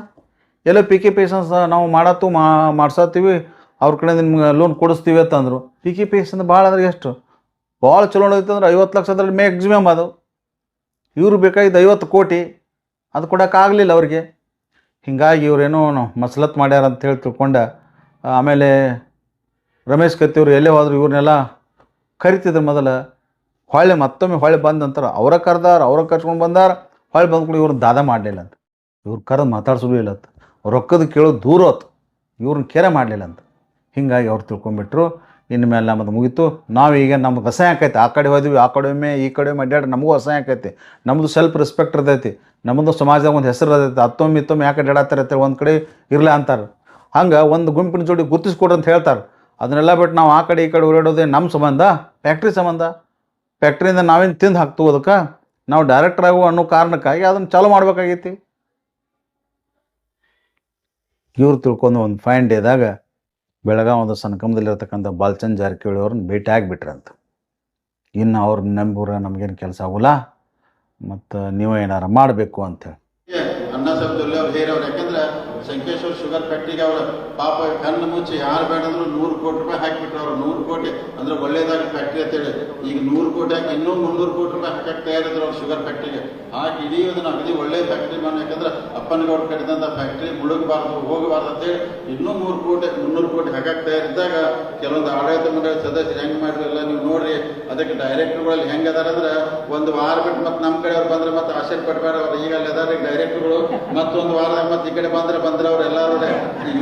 ಎಲ್ಲೋ ಪಿ ಕೆ ಪೇಷನ್ಸ್ ನಾವು ಮಾಡತ್ತು ಮಾ ಮಾಡ್ಸತ್ತೀವಿ ಅವ್ರ ಕಡೆ ನಿಮ್ಗೆ ಲೋನ್ ಕೊಡಿಸ್ತೀವಿ ಅಂತಂದರು ಪಿ ಕೆ ಪೇಷನ್ಸ್ ಭಾಳ ಅಂದ್ರೆ ಎಷ್ಟು? ಭಾಳ ಚಲೋ ಅಂದ್ರೆ ಐವತ್ತು ಲಕ್ಷ ಅದ್ರಲ್ಲಿ ಮ್ಯಾಕ್ಸಿಮಮ್ ಅದು. ಇವರು ಬೇಕಾಗಿದ್ದು ಐವತ್ತು ಕೋಟಿ ಅದು ಕೊಡೋಕ್ಕಾಗಲಿಲ್ಲ ಅವ್ರಿಗೆ. ಹೀಗಾಗಿ ಇವರೇನೋ ಮಸಲತ್ ಮಾಡ್ಯಾರ ಅಂತ ಹೇಳಿ ತಿಳ್ಕೊಂಡ, ಆಮೇಲೆ ರಮೇಶ್ ಕತ್ತಿಯವರು ಎಲ್ಲೇ ಹೋದ್ರು ಇವ್ರನ್ನೆಲ್ಲ ಕರಿತಿದ್ರು ಮೊದಲು. ಹೊಳ್ಳಿ ಮತ್ತೊಮ್ಮೆ ಹೊಳ್ಳಿ ಬಂದಂತಾರೆ ಅವರ ಕರೆದಾರ, ಅವ್ರ ಕರ್ಸ್ಕೊಂಡು ಬಂದಾರ. ಹೊಳ್ಳಿ ಬಂದ್ಕೊಂಡು ಇವ್ರನ್ನ ದಾದ ಮಾಡಲಿಲ್ಲ ಅಂತ ಇವ್ರು ಕರೆದು ಮಾತಾಡ್ಸೋದು ಇಲ್ಲ ಅಂತ ರೊಕ್ಕದ ಕೇಳೋದು ದೂರ ಹೊತ್ತು ಇವ್ರನ್ನ ಕೆರೆ ಮಾಡಲಿಲ್ಲ ಅಂತ ಹೀಗಾಗಿ ಅವ್ರು ತಿಳ್ಕೊಂಬಿಟ್ರು ಇನ್ನು ಮೇಲೆ ನಮ್ಮದು ಮುಗೀತು. ನಾವು ಈಗ ನಮ್ಗೆ ಅಸಹ್ಯ ಆಕೈತೆ. ಆ ಕಡೆ ಹೋದ್ವಿ, ಆ ಕಡೆ ಒಮ್ಮೆ, ಈ ಕಡೆ ಒಮ್ಮೆ ಅಡ್ಡಾಡಿ ನಮಗೂ ಅಸಹ್ಯ ಆಕೈತಿ. ನಮ್ಮದು ಸೆಲ್ಫ್ ರೆಸ್ಪೆಕ್ಟ್ ಇರ್ತೈತಿ. ನಮ್ಮದು ಸಮಾಜದಾಗ ಒಂದು ಹೆಸರು ಇರ್ತೈತಿ. ಹತ್ತೊಮ್ಮೆ ಇತ್ತೊಮ್ಮೆ ಯಾಕೆ ಅಡ್ಡಾಡ್ತಾರೆ ಒಂದು ಕಡೆ ಇರಲಿ ಅಂತಾರೆ. ಹಂಗೆ ಒಂದು ಗುಂಪಿನ ಜೋಡಿ ಗುರ್ತಿಸ್ಕೊಡ್ರಿ ಅಂತ ಹೇಳ್ತಾರೆ. ಅದನ್ನೆಲ್ಲ ಬಿಟ್ಟು ನಾವು ಆ ಕಡೆ ಈ ಕಡೆ ಓಡಾಡೋದೇ ನಮ್ಮ ಸಂಬಂಧ, ಫ್ಯಾಕ್ಟ್ರಿ ಸಂಬಂಧ. ಫ್ಯಾಕ್ಟ್ರಿಯಿಂದ ನಾವೇನು ತಿಂದು ಹಾಕ್ತೀವಿ ಅದಕ್ಕೆ? ನಾವು ಡೈರೆಕ್ಟರ್ ಆಗೋ ಅನ್ನೋ ಕಾರಣಕ್ಕಾಗಿ ಅದನ್ನು ಚಾಲೂ ಮಾಡ್ಬೇಕಾಗೈತಿ. ಇವ್ರು ತಿಳ್ಕೊಂಡು ಒಂದು ಫೈನ್ ಡೇದಾಗ ಬೆಳಗಾವದ ಸನಕಮದಲ್ಲಿರ್ತಕ್ಕಂಥ ಬಾಲ್ಚಂದ್ ಜಾರಕಿಹೊಳಿ ಅವ್ರನ್ನ ಭೇಟಿ ಆಗಿಬಿಟ್ರಂತ. ಇನ್ನು ಅವ್ರನ್ನ ನಂಬೂರ ನಮಗೇನು ಕೆಲಸ ಆಗೋಲ್ಲ. ಮತ್ತು ನೀವು ಏನಾರು ಮಾಡಬೇಕು ಅಂತೇಳಿ ಅಣ್ಣ ಸಾಹೇಬ್ ದೊಲ್ಲೆ ಅವ್ರು ಹೇರವ್ರು. ಯಾಕಂದ್ರೆ ಸಂಕೇಶ್ವರ್ ಶುಗರ್ ಫ್ಯಾಕ್ಟ್ರಿಗೆ ಅವ್ರ ಪಾಪ ಕಣ್ಣು ಮುಚ್ಚಿ ಯಾರು ಬೇಡಂದ್ರು ನೂರು ಕೋಟಿ ರೂಪಾಯಿ ಹಾಕಿಬಿಟ್ರು ಅವ್ರು ನೂರು ಕೋಟಿ ಅಂದ್ರೆ ಒಳ್ಳೇದಾಗ ಫ್ಯಾಕ್ಟ್ರಿ ಅಂತೇಳಿ ಈಗ ನೂರು ಕೋಟಿ ಹಾಕಿ ಇನ್ನೂ ಮುನ್ನೂರು ಕೋಟಿ ರೂಪಾಯಿ ಹಾಕಕ್ಕೆ ತಯಾರಿದ್ರು ಅವ್ರು ಶುಗರ್ ಫ್ಯಾಕ್ಟ್ರಿಗೆ ಹಾಕಿ ಇಡೀ ಅದನ್ನ ಅಗದಿ ಒಳ್ಳೆ ಫ್ಯಾಕ್ಟ್ರಿ ಮಾಡಿ. ಯಾಕಂದ್ರೆ ಅಪ್ಪನಗೌಡ ಕಟ್ಟಿದಂಥ ಫ್ಯಾಕ್ಟ್ರಿ ಮುಳುಗಬಾರ್ದು, ಹೋಗಬಾರ್ದು ಅಂತೇಳಿ ಇನ್ನೂ ಮೂರು ಕೋಟಿ, ಮುನ್ನೂರು ಕೋಟಿ ಹಾಕಕ್ಕೆ ತಯಾರಿದ್ದಾಗ ಕೆಲವೊಂದು ಆಡಳಿತ ಮಂಡಳಿ ಸದಸ್ಯರು ಹೆಂಗೆ ಮಾಡಿರಲ್ಲ ನೀವು ನೋಡ್ರಿ. ಅದಕ್ಕೆ ಡೈರೆಕ್ಟರ್ಗಳಲ್ಲಿ ಹೆಂಗೆ ಅದಾರ ಅಂದ್ರೆ ಒಂದು ವಾರ ಬಿಟ್ಟು ಮತ್ತೆ ನಮ್ಮ ಕಡೆ ಅವ್ರು ಬಂದ್ರೆ ಮತ್ತೆ ಆಸೆ ಪಡಬೇಡ ಅವ್ರು ಈಗ ಅಲ್ಲಿ ಅದಾರ ಡೈರೆಕ್ಟರ್ಗಳು ಮತ್ತೊಂದು ವಾರದಾಗ ಮತ್ತೆ ಈ ಕಡೆ ಬಂದ್ರೆ ಬಂದ್ರೆ ಅವ್ರು ಎಲ್ಲರೂ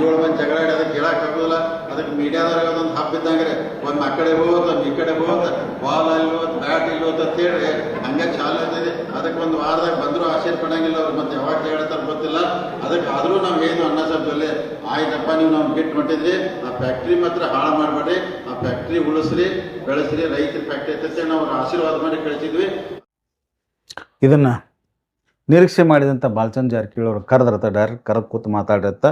ಏಳು ಮಂದಿ ಜಗಳ ಅದಕ್ಕೆ ಹೇಳಕ್ ಆಗೋದಿಲ್ಲ. ಅದಕ್ಕೆ ಮೀಡಿಯಾದವ್ರಿಗೆ ಅದೊಂದು ಹಬ್ಬ ಇದ್ದಂಗೆ ಒಂದು ಆ ಕಡೆ ಹೋದ ಈ ಕಡೆ ಹೋಗುತ್ತ, ಬಾಲ್ ಅಲ್ಲಿ ಹೋದ್ ಬ್ಯಾಟ್ ಇಲ್ಲಿ ಹೋದ್ ಅಂತ ಹೇಳಿ ಹಂಗೆ ಚಾಲು ಇದೆ ಅದಕ್ಕೆ ಒಂದು ವಾರದಾಗ ಬಂದ್ರು ಆಶ್ಚರ್ಯ ಪಡಂಗಿಲ್ಲ ಅವ್ರು. ಮತ್ತೆ ಯಾವಾಗ ಹೇಳ್ತಾರೆ ಗೊತ್ತಿಲ್ಲ. ಅದಕ್ಕೆ ಆದ್ರೂ ನಾವು ಏನು ಅನ್ನ ಸಾಹೇಬ್ದಲ್ಲಿ ಆಯ್ತಪ್ಪ, ನೀವು ನಾವು ಬಿಟ್ಟು ಹೊಂಟಿದ್ರಿ ಆ ಫ್ಯಾಕ್ಟ್ರಿ ಮಾತ್ರ ಹಾಳು ಮಾಡಬೇಡಿ ಆ ಫ್ಯಾಕ್ಟ್ರಿ ಉಳಿಸ್ರಿ, ಬೆಳೆಸ್ರಿ. ರೈತರ ಫ್ಯಾಕ್ಟ್ರಿ ಅಂತ ನಾವು ಆಶೀರ್ವಾದ ಮಾಡಿ ಕಳಿಸಿದ್ವಿ. ಇದನ್ನು ನಿರೀಕ್ಷೆ ಮಾಡಿದಂಥ ಬಾಲಚಂದ್ರ ಜಾರಕಿಹೊಳಿ ಅವ್ರು ಕರೆದಿರ್ತಾರೆ ಡೈರೆಕ್ಟ್ ಕರೆದು ಕೂತು ಮಾತಾಡಿರ್ತಾ.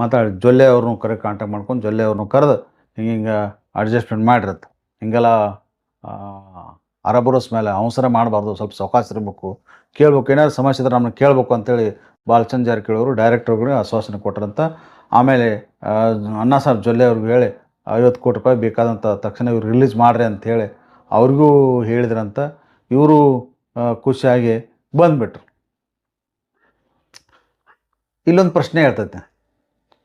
ಮಾತಾಡಿ, ಜೊಲ್ಲೆ ಅವ್ರನ್ನ ಕರೆ ಕಾಂಟ್ಯಾಕ್ಟ್ ಮಾಡ್ಕೊಂಡು ಜೊಲ್ಲೆ ಅವ್ರನ್ನೂ ಕರೆದು ಹಿಂಗೆ ಹಿಂಗೆ ಅಡ್ಜಸ್ಟ್ಮೆಂಟ್ ಮಾಡಿರುತ್ತೆ ಹಿಂಗೆಲ್ಲ ಅರಬರೋಸ್ ಮೇಲೆ ಅವಸರ ಮಾಡಬಾರ್ದು, ಸ್ವಲ್ಪ ಸಾವಕಾಶ ಇರಬೇಕು. ಕೇಳ್ಬೇಕು, ಏನಾದ್ರು ಸಮಸ್ಯೆ ಇದ್ರೆ ನಮ್ಮನ್ನು ಕೇಳಬೇಕು ಅಂತೇಳಿ ಬಾಲಚಂದ್ರ ಜಾರಕಿಹೊಳಿ ಅವರು ಡೈರೆಕ್ಟರ್ಗಳು ಆಶ್ವಾಸನೆ ಕೊಟ್ಟರಂತ ಆಮೇಲೆ ಅಣ್ಣ ಸಾಹೇಬ್ ಜೊಲ್ಲೆ ಅವ್ರಿಗೆ ಹೇಳಿ, ಐವತ್ತು ಕೋಟಿ ರೂಪಾಯಿ ಬೇಕಾದಂಥ ತಕ್ಷಣ ಇವ್ರು ರಿಲೀಸ್ ಮಾಡ್ರಿ ಅಂತೇಳಿ ಅವ್ರಿಗೂ ಹೇಳಿದ್ರಂತ. ಇವರು ಖುಷಿಯಾಗಿ ಬಂದುಬಿಟ್ರು. ಇಲ್ಲೊಂದು ಪ್ರಶ್ನೆ ಇರ್ತೈತೆ.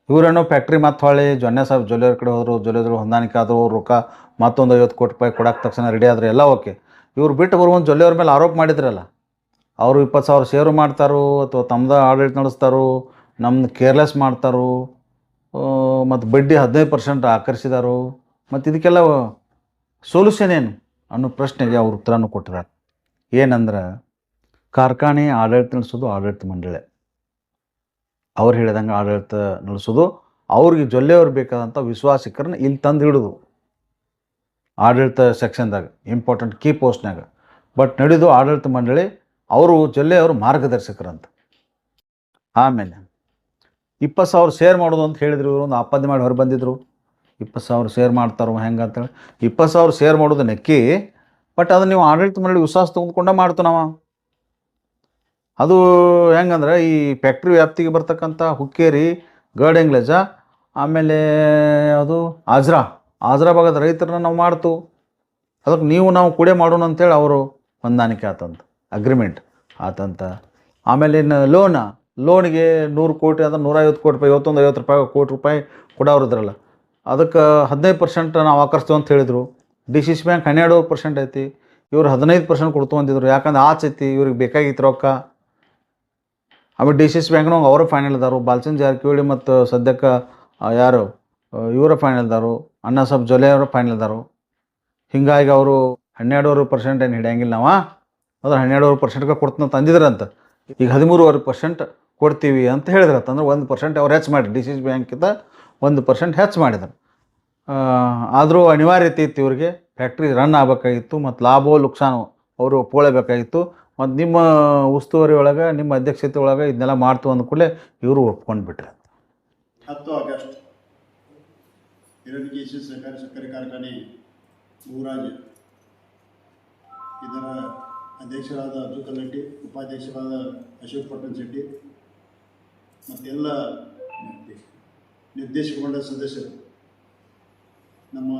ಇವರೇನೋ ಫ್ಯಾಕ್ಟ್ರಿ ಮತ್ತು ಹೊಳ್ಳಿ, ಜೊನ್ನೆ ಸಾಹೇಬ್ ಜೊಲ್ಲೆಯವ್ರ ಕಡೆ ಹೋದರು ಜೊಲ್ಲೆದ್ರು ಹೊಂದಾಣಿಕೆ ಆದರೂ ರೊಕ್ಕ ಮತ್ತೊಂದು ಐವತ್ತು ಕೋಟಿ ರೂಪಾಯಿ ಕೊಡಕ್ಕೆ ತಕ್ಷಣ ರೆಡಿ ಆದರೆ ಎಲ್ಲ ಓಕೆ ಇವ್ರು ಬಿಟ್ಟು ಬರುವಂಥ ಜೊಲ್ಲೆಯವ್ರ ಮೇಲೆ ಆರೋಪ ಮಾಡಿದ್ರಲ್ಲ, ಅವರು ಇಪ್ಪತ್ತು ಸಾವಿರ ಷೇರು ಮಾಡ್ತಾರೋ, ಅಥವಾ ತಮ್ಮದ ಆಡಳಿತ ನಡೆಸ್ತಾರೋ, ನಮ್ದು ಕೇರ್ಲೆಸ್ ಮಾಡ್ತಾರೋ ಮತ್ತು ಬಡ್ಡಿ ಹದಿನೈದು ಪರ್ಸೆಂಟ್ ಆಕರ್ಷಿದಾರು, ಮತ್ತು ಇದಕ್ಕೆಲ್ಲ ಸೊಲ್ಯೂಷನ್ ಏನು ಅನ್ನೋ ಪ್ರಶ್ನೆಗೆ ಅವ್ರು ಉತ್ತರನೂ ಕೊಟ್ಟಿದ್ದಾರೆ. ಏನಂದ್ರೆ, ಕಾರ್ಖಾನೆ ಆಡಳಿತ ನಡೆಸೋದು ಆಡಳಿತ ಮಂಡಳಿ. ಅವ್ರು ಹೇಳಿದಂಗೆ ಆಡಳಿತ ನಡೆಸೋದು, ಅವ್ರಿಗೆ ಜೊಲ್ಲೆಯವ್ರು ಬೇಕಾದಂಥ ವಿಶ್ವಾಸಿಕರನ್ನ ಇಲ್ಲಿ ತಂದು ಹಿಡಿದು. ಆಡಳಿತ ಸೆಕ್ಷನ್ದಾಗ, ಇಂಪಾರ್ಟೆಂಟ್ ಕೀ ಪೋಸ್ಟ್ನಾಗ ಬಟ್ ನಡೆದು ಆಡಳಿತ ಮಂಡಳಿ, ಅವರು ಜೊಲ್ಲೆಯವರು ಮಾರ್ಗದರ್ಶಕರಂತ. ಆಮೇಲೆ, ಇಪ್ಪತ್ತು ಸಾವಿರ ಶೇರ್ ಮಾಡೋದು ಅಂತ ಹೇಳಿದ್ರು ಇವರು, ಒಂದು ಆಪಾದನೆ ಮಾಡಿ ಹೊರ ಬಂದಿದ್ರು. ಇಪ್ಪತ್ತು ಸಾವಿರ ಶೇರ್ ಮಾಡ್ತಾರೋ ಹೆಂಗೆ ಅಂತೇಳಿ. ಇಪ್ಪತ್ತು ಸಾವಿರ ಶೇರ್ ಮಾಡೋದು ನೆಕ್ಕಿ, ಬಟ್ ಅದನ್ನು ನೀವು ಆಡಳಿತ ಮಂಡಳಿ ವಿಶ್ವಾಸ ತೊಗೊಂಡ್ಕೊಂಡೇ ಮಾಡ್ತು ನಾವು. ಅದು ಹೆಂಗಂದ್ರೆ ಈ ಫ್ಯಾಕ್ಟ್ರಿ ವ್ಯಾಪ್ತಿಗೆ ಬರ್ತಕ್ಕಂಥ ಹುಕ್ಕೇರಿ, ಗರ್ಡ್ ಎಂಗ್ಲೇಜ, ಆಮೇಲೆ ಅದು ಆಜ್ರಾ. ಆಜ್ರಾ ಭಾಗದ ರೈತರನ್ನ ನಾವು ಮಾಡ್ತು. ಅದಕ್ಕೆ ನೀವು ನಾವು ಕೂಡೆ ಮಾಡೋಣ ಅಂತೇಳಿ ಅವರು ಹೊಂದಾಣಿಕೆ ಆತಂತ ಅಗ್ರಿಮೆಂಟ್ ಆತಂತ. ಆಮೇಲೆ ಇನ್ನು ಲೋನ ಲೋನಿಗೆ ನೂರು ಕೋಟಿ ಅಂದ್ರೆ ನೂರೈವತ್ತು ಕೋಟಿ ರೂಪಾಯಿ, ಇವತ್ತೊಂದು ಐವತ್ತು ರೂಪಾಯಿ ಕೋಟಿ ರೂಪಾಯಿ ಕೊಡೋರು ಇದ್ರಲ್ಲ. ಅದಕ್ಕೆ ಹದಿನೈದು ಪರ್ಸೆಂಟ್ ನಾವು ಆಕರ್ಸ್ತೀವಿ ಅಂತ ಹೇಳಿದರು. ಡಿ ಸಿ ಸಿ ಬ್ಯಾಂಕ್ ಹನ್ನೆರಡು ಪರ್ಸೆಂಟ್ ಐತಿ. ಇವ್ರು ಹದಿನೈದು ಪರ್ಸೆಂಟ್ ಕೊಡ್ತು ಅಂತಿದ್ರು ಯಾಕಂದ್ರೆ ಆಚೆ ಐತಿ, ಇವ್ರಿಗೆ ಬೇಕಾಗಿತ್ತು ರೊಕ್ಕ. ಆಮೇಲೆ ಡಿ ಸಿ ಎಸ್ ಬ್ಯಾಂಕ್ನಾಗ ಅವರು ಇದ್ದಾರೆ ಬಾಲ್ಚಂದ್ ಜಾರಕಿಹೊಳಿ ಮತ್ತು ಸದ್ಯಕ್ಕೆ ಯಾರು? ಇವರ ಇದ್ದಾರು ಅಣ್ಣಾ ಸಾಬ್ ಜೊಲೆ ಅವರು ಇದ್ದಾರೆ ಹಿಂಗಾಗಿ ಅವರು ಹನ್ನೆರಡುವರೆ ಪರ್ಸೆಂಟ್ ಏನು ಹಿಡಿಯಂಗಿಲ್ಲ ನಾವು. ಅದ್ರ ಹನ್ನೆರಡುವರೆ ಪರ್ಸೆಂಟ್ಗೆ ಕೊಡ್ತೀನಿ ಅಂತ ಈಗ ಹದಿಮೂರುವರೆ ಪರ್ಸೆಂಟ್ ಕೊಡ್ತೀವಿ ಅಂತ ಹೇಳಿದ್ರಂತ. ಅಂದ್ರೆ ಒಂದು ಪರ್ಸೆಂಟ್ ಅವ್ರು ಹೆಚ್ಚು ಮಾಡಿ ಡಿ ಸಿ ಎಸ್ ಬ್ಯಾಂಕಿಂದ ಒಂದು ಪರ್ಸೆಂಟ್ ಹೆಚ್ಚು ಮಾಡಿದ್ರು. ಆದರೂ ಅನಿವಾರ್ಯತೆ ಇತ್ತು ಇವ್ರಿಗೆ. ಫ್ಯಾಕ್ಟ್ರಿ ರನ್ ಆಗಬೇಕಾಗಿತ್ತು ಮತ್ತು ಲಾಭವೋ ಲುಕ್ಸಾನೋ ಅವರು ಒಪ್ಕೊಳ್ಬೇಕಾಗಿತ್ತು. ಮತ್ತು ನಿಮ್ಮ ಉಸ್ತುವಾರಿ ಒಳಗೆ, ನಿಮ್ಮ ಅಧ್ಯಕ್ಷತೆ ಒಳಗೆ ಇದನ್ನೆಲ್ಲ ಮಾಡ್ತು ಅಂದ ಕೂಡಲೇ ಇವರು ಒಪ್ಕೊಂಡು ಬಿಟ್ರೆ. ಹತ್ತು ಆಗಸ್ಟ್ ಹಿರಣ್ಯಕೇಶಿ ಸಹಕಾರಿ ಸಕ್ಕರೆ ಕಾರ್ಖಾನೆ ಊರಾಜ್ ಇದರ ಅಧ್ಯಕ್ಷರಾದ ಅಬ್ದುಲ್ ಕಲ್ಲಟ್ಟಿ ಉಪಾಧ್ಯಕ್ಷರಾದ ಅಶೋಕ್ ಪಟ್ಟಣ ಶೆಟ್ಟಿ ಮತ್ತೆಲ್ಲ ನಿರ್ದೇಶಕ ಮಂಡಳಿ ಸದಸ್ಯರು ನಮ್ಮ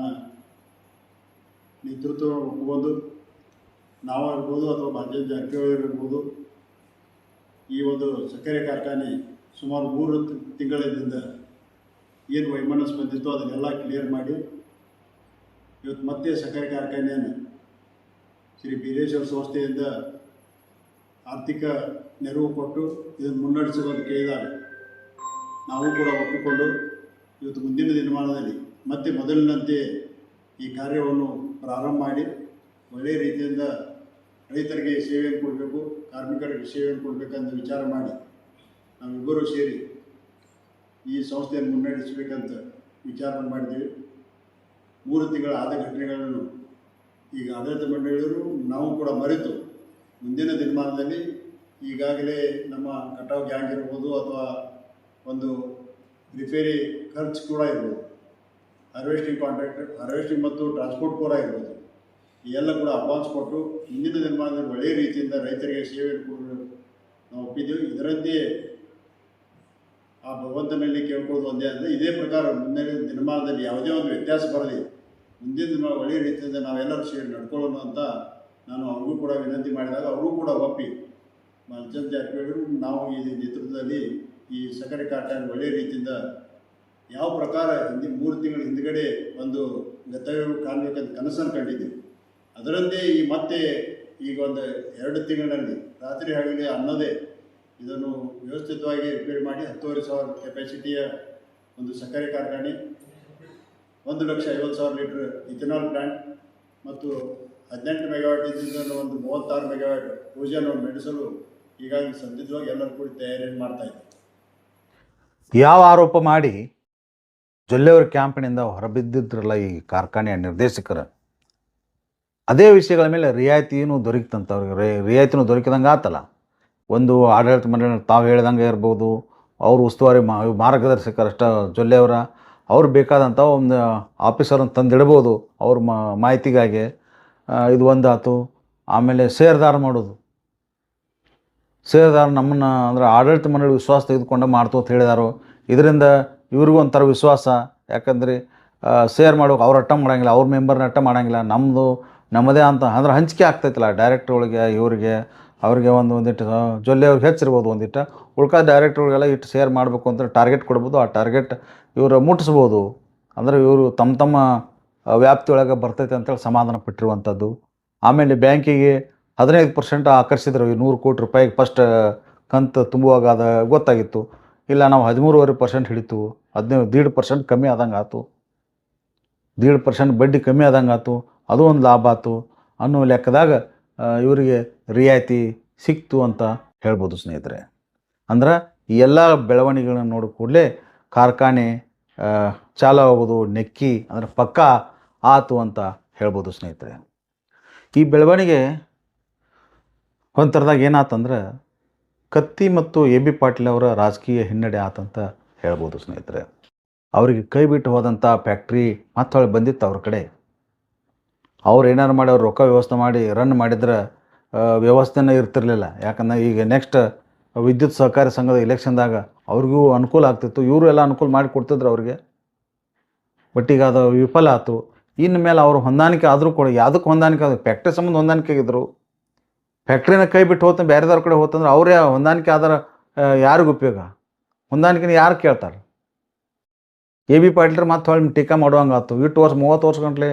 ನೇತೃತ್ವ ಒಪ್ಬೋದು ನಾವಾಗಿರ್ಬೋದು ಅಥವಾ ಭಾರತೀಯ ಜಾರಕಿಹೊಳಿ ಈ ಒಂದು ಸಕ್ಕರೆ ಕಾರ್ಖಾನೆ ಸುಮಾರು ಮೂರು ತಿಂಗಳಿಂದ ಏನು ವೈಮನಸ್ ಬಂದಿತ್ತು ಅದನ್ನೆಲ್ಲ ಕ್ಲಿಯರ್ ಮಾಡಿ, ಇವತ್ತು ಮತ್ತೆ ಸಕ್ಕರೆ ಕಾರ್ಖಾನೆಯನ್ನು ಶ್ರೀ ಬೀರೇಶ್ವರ ಸಂಸ್ಥೆಯಿಂದ ಆರ್ಥಿಕ ನೆರವು ಕೊಟ್ಟು ಇದನ್ನು ಮುನ್ನಡೆಸುವಂತ ಕೇಳಿದಾಗ ನಾವು ಕೂಡ ಒಪ್ಪಿಕೊಂಡು ಇವತ್ತು ಮುಂದಿನ ದಿನಮಾನದಲ್ಲಿ ಮತ್ತೆ ಮೊದಲಿನಂತೆ ಈ ಕಾರ್ಯವನ್ನು ಪ್ರಾರಂಭ ಮಾಡಿ ಒಳ್ಳೆಯ ರೀತಿಯಿಂದ ರೈತರಿಗೆ ಸೇವೆಯನ್ನು ಕೊಡಬೇಕು, ಕಾರ್ಮಿಕರಿಗೆ ಸೇವೆಯನ್ನು ಕೊಡಬೇಕಂತ ವಿಚಾರ ಮಾಡಿ ನಾವಿಬ್ಬರೂ ಸೇರಿ ಈ ಸಂಸ್ಥೆಯನ್ನು ಮುನ್ನಡೆಸಬೇಕಂತ ವಿಚಾರ ಮಾಡಿದ್ದೀವಿ. ಮೂರು ತಿಂಗಳ ಆದ ಘಟನೆಗಳನ್ನು ಈಗ ಆಡಳಿತ ಮಂಡಳಿಯವರು ನಾವು ಕೂಡ ಮರೆತು ಮುಂದಿನ ದಿನಮಾನದಲ್ಲಿ ಈಗಾಗಲೇ ನಮ್ಮ ಕಟಾವು ಗ್ಯಾಂಗ್ ಇರ್ಬೋದು ಅಥವಾ ಒಂದು ರಿಪೇರಿ ಖರ್ಚು ಕೂಡ ಇರ್ಬೋದು. ಹಾರ್ವೆಸ್ಟಿಂಗ್ ಕಾಂಟ್ರಾಕ್ಟರ್ ಹಾರ್ವೆಸ್ಟಿಂಗ್ ಮತ್ತು ಟ್ರಾನ್ಸ್ಪೋರ್ಟ್ ಕೂಡ ಇರ್ಬೋದು. ಎಲ್ಲ ಕೂಡ ಅಡ್ವಾನ್ಸ್ ಕೊಟ್ಟು ಹಿಂದಿನ ದಿನಮಾನದಲ್ಲಿ ಒಳ್ಳೆಯ ರೀತಿಯಿಂದ ರೈತರಿಗೆ ಸೇವೆ ಕೊಡಲು ನಾವು ಒಪ್ಪಿದ್ದೀವಿ. ಇದರಂತೆ ಆ ಭಗವಂತನಲ್ಲಿ ಕೇಳ್ಕೊಳ್ಳೋದು ಒಂದೇ ಅಂದರೆ ಇದೇ ಪ್ರಕಾರ ಮುಂದಿನ ದಿನಮಾನದಲ್ಲಿ ಯಾವುದೇ ಒಂದು ವ್ಯತ್ಯಾಸ ಬರಲಿ, ಮುಂದಿನ ದಿನ ಒಳ್ಳೆಯ ರೀತಿಯಿಂದ ನಾವೆಲ್ಲರೂ ಸೇರಿ ನಡ್ಕೊಳ್ಳೋಣ ಅಂತ ನಾನು ಅವ್ರಿಗೂ ಕೂಡ ವಿನಂತಿ ಮಾಡಿದಾಗ ಅವರು ಕೂಡ ಒಪ್ಪಿ. ಮಲ್ಚಂದ್ ಜಾರಕಿಹೊಳಿ ನಾವು ಈ ನೇತೃತ್ವದಲ್ಲಿ ಈ ಸಕ್ಕರೆ ಕಾರ್ಖಾನೆ ಒಳ್ಳೆಯ ರೀತಿಯಿಂದ ಯಾವ ಪ್ರಕಾರ ಹಿಂದೆ ಮೂರು ತಿಂಗಳ ಹಿಂದ್ಗಡೆ ಒಂದು ಗತವ್ಯ ಕಾಣಬೇಕಂತ ಕನಸನ್ನು ಕಂಡಿದ್ದೀವಿ. ಅದರಂತೆ ಈ ಮತ್ತೆ ಈಗ ಒಂದು ಎರಡು ತಿಂಗಳಲ್ಲಿ ರಾತ್ರಿ ಹಗಲಿ ಅನ್ನೋದೇ ಇದನ್ನು ವ್ಯವಸ್ಥಿತವಾಗಿ ರಿಪೇರಿ ಮಾಡಿ ಹತ್ತುವರೆ ಸಾವಿರ ಕೆಪಾಸಿಟಿಯ ಒಂದು ಸಕ್ಕರೆ ಕಾರ್ಖಾನೆ, ಒಂದು ಲಕ್ಷ ಐವತ್ತು ಸಾವಿರ ಲೀಟ್ರ್ ಇಥೆನಾಲ್ ಪ್ಲಾಂಟ್ ಮತ್ತು ಹದಿನೆಂಟು ಮೆಗಾವಾಟ್ ಇದ್ದಿದ್ದನ್ನು ಒಂದು ಮೂವತ್ತಾರು ಮೆಗಾವಾಟ್ ಪೂಜೆಯನ್ನು ನಡೆಸಲು ಈಗಾಗಲೇ ಸದ್ಯವಾಗಿ ಎಲ್ಲರೂ ಕೂಡ ತಯಾರಿಯನ್ನು ಮಾಡ್ತಾ ಇದ್ದಾರೆ. ಯಾವ ಆರೋಪ ಮಾಡಿ ಜೊಲ್ಲೆಯವರ ಕ್ಯಾಂಪಿನಿಂದ ಹೊರಬಿದ್ದಿದ್ರಲ್ಲ ಈ ಕಾರ್ಖಾನೆಯ ನಿರ್ದೇಶಕರು? ಅದೇ ವಿಷಯಗಳ ಮೇಲೆ ರಿಯಾಯಿತಿನೂ ದೊರಕಿತಂತ ಅವ್ರಿಗೆ ರಿಯಾಯಿತಿನೂ ದೊರಕಿದಂಗೆ ಆತಲ್ಲ. ಒಂದು ಆಡಳಿತ ಮಂಡಳಿ ತಾವು ಹೇಳ್ದಂಗೆ ಇರ್ಬೋದು, ಅವರು ಉಸ್ತುವಾರಿ ಮಾ ಮಾರ್ಗದರ್ಶಕರಷ್ಟ ಜೊಲ್ಲೆಯವರ ಅವ್ರು. ಬೇಕಾದಂಥ ಒಂದು ಆಫೀಸರನ್ನು ತಂದಿಡ್ಬೋದು ಅವ್ರ ಮಾಹಿತಿಗಾಗಿ. ಇದು ಒಂದಾತು. ಆಮೇಲೆ ಸೇರ್ದಾರ ಮಾಡೋದು. ಸೇರ್ದಾರ ನಮ್ಮನ್ನು ಅಂದ್ರೆ ಆಡಳಿತ ಮಂಡಳಿ ವಿಶ್ವಾಸ ತೆಗೆದುಕೊಂಡು ಮಾಡ್ತು ಅಂತ ಹೇಳಿದಾರೋ. ಇದರಿಂದ ಇವ್ರಿಗೂ ಒಂಥರ ವಿಶ್ವಾಸ. ಯಾಕಂದರೆ ಸೇರ್ ಮಾಡೋಕೆ ಅವ್ರು ಅಟ್ಟ ಮಾಡೋಂಗಿಲ್ಲ, ಅವ್ರ ಮೆಂಬರ್ನ ಅಟ್ಟ ಮಾಡೋಂಗಿಲ್ಲ. ನಮ್ಮದು ನಮ್ಮದೇ ಅಂತ ಅಂದ್ರೆ ಹಂಚಿಕೆ ಆಗ್ತೈತಿಲ್ಲ ಡೈರೆಕ್ಟ್ರೊಳಗೆ ಇವರಿಗೆ, ಅವ್ರಿಗೆ ಒಂದು ಒಂದಿಟ್ಟು ಜೊಲ್ಲೆ ಅವ್ರಿಗೆ ಹೆಚ್ಚಿರ್ಬೋದು ಒಂದಿಟ್ಟು. ಉಳ್ಕ ಡೈರೆಕ್ಟ್ರೊಳಗೆಲ್ಲ ಇಟ್ಟು ಶೇರ್ ಮಾಡಬೇಕು ಅಂತ ಟಾರ್ಗೆಟ್ ಕೊಡ್ಬೋದು. ಆ ಟಾರ್ಗೆಟ್ ಇವರು ಮುಟ್ಟಿಸ್ಬೋದು ಅಂದರೆ ಇವರು ತಮ್ಮ ತಮ್ಮ ವ್ಯಾಪ್ತಿಯೊಳಗೆ ಬರ್ತೈತೆ ಅಂತೇಳಿ ಸಮಾಧಾನ ಪಟ್ಟಿರುವಂಥದ್ದು. ಆಮೇಲೆ ಬ್ಯಾಂಕಿಗೆ ಹದಿನೈದು ಪರ್ಸೆಂಟ್ ಆಕರ್ಷಿದ್ರು. ಈ ನೂರು ಕೋಟಿ ರೂಪಾಯಿಗೆ ಫಸ್ಟ್ ಕಂತು ತುಂಬುವಾಗ ಅದು ಗೊತ್ತಾಗಿತ್ತು. ಇಲ್ಲ, ನಾವು ಹದಿಮೂರುವರೆ ಪರ್ಸೆಂಟ್ ಹಿಡಿತು. ಹದಿನೈದು, ದೀಡ್ ಪರ್ಸೆಂಟ್ ಕಮ್ಮಿ ಆದಂಗೆ ಆಯ್ತು ದೀಡ್ ಪರ್ಸೆಂಟ್ ಬಡ್ಡಿ ಕಮ್ಮಿ ಆದಂಗೆ ಆಯ್ತು ಅದು ಒಂದು ಲಾಭ ಆಯ್ತು ಅನ್ನೋ ಲೆಕ್ಕದಾಗ ಇವರಿಗೆ ರಿಯಾಯಿತಿ ಸಿಕ್ತು ಅಂತ ಹೇಳ್ಬೋದು ಸ್ನೇಹಿತರೆ. ಅಂದ್ರೆ ಈ ಎಲ್ಲ ಬೆಳವಣಿಗೆಗಳನ್ನ ನೋಡಿದ ಕೂಡಲೇ ಕಾರ್ಖಾನೆ ಚಾಲು ಆಗೋದು ನೆಕ್ಕಿ, ಅಂದರೆ ಪಕ್ಕ ಆತು ಅಂತ ಹೇಳ್ಬೋದು ಸ್ನೇಹಿತರೆ. ಈ ಬೆಳವಣಿಗೆ ಒಂಥರದಾಗ ಏನಾತಂದ್ರೆ ಕತ್ತಿ ಮತ್ತು ಎ ಬಿ ಪಾಟೀಲ್ ಅವರ ರಾಜಕೀಯ ಹಿನ್ನಡೆ ಆತಂತ ಹೇಳ್ಬೋದು ಸ್ನೇಹಿತರೆ. ಅವರಿಗೆ ಕೈ ಬಿಟ್ಟು ಹೋದಂಥ ಫ್ಯಾಕ್ಟ್ರಿ ಮತ್ತೆ ಹೊಳ್ಳಿ ಬಂದಿತ್ತು ಅವ್ರ ಕಡೆ. ಅವ್ರು ಏನಾರು ಮಾಡಿ ಅವ್ರು ರೊಕ್ಕ ವ್ಯವಸ್ಥೆ ಮಾಡಿ ರನ್ ಮಾಡಿದ್ರೆ ವ್ಯವಸ್ಥೆನೇ ಇರ್ತಿರ್ಲಿಲ್ಲ. ಯಾಕಂದ್ರೆ ಈಗ ನೆಕ್ಸ್ಟ್ ವಿದ್ಯುತ್ ಸಹಕಾರಿ ಸಂಘದ ಇಲೆಕ್ಷನ್ದಾಗ ಅವ್ರಿಗೂ ಅನುಕೂಲ ಆಗ್ತಿತ್ತು. ಇವರು ಎಲ್ಲ ಅನುಕೂಲ ಮಾಡಿ ಕೊಡ್ತಿದ್ರು ಅವ್ರಿಗೆ. ಬಟ್ ಈಗ ಅದು ವಿಫಲ ಆಯ್ತು ಇನ್ನು ಮೇಲೆ ಅವರು ಹೊಂದಾಣಿಕೆ ಆದರೂ ಕೂಡ ಯಾವುದಕ್ಕೆ ಹೊಂದಾಣಿಕೆ ಆದ ಫ್ಯಾಕ್ಟ್ರಿ ಸಂಬಂಧ ಹೊಂದಾಣಿಕೆ ಆಗಿದ್ದರು ಫ್ಯಾಕ್ಟ್ರಿನ ಕೈ ಬಿಟ್ಟು ಹೋತ ಬೇರೆದವ್ರ ಕಡೆ ಹೋತಂದ್ರೆ ಅವರೇ ಹೊಂದಾಣಿಕೆ ಆದ್ರೆ ಯಾರಿಗೂ ಉಪಯೋಗ? ಹೊಂದಾಣಿಕೆನ ಯಾರು ಕೇಳ್ತಾರೆ? ಎ ಬಿ ಪಾಟೀಲ್ರು ಮತ್ತೆ ಹೊಳ್ಳಿ ಟೀಕಾ ಮಾಡುವಂಗೆ ಆಯ್ತು ಇಟ್ಟು ವರ್ಷ ಮೂವತ್ತು ವರ್ಷ ಗಂಟ್ಲೆ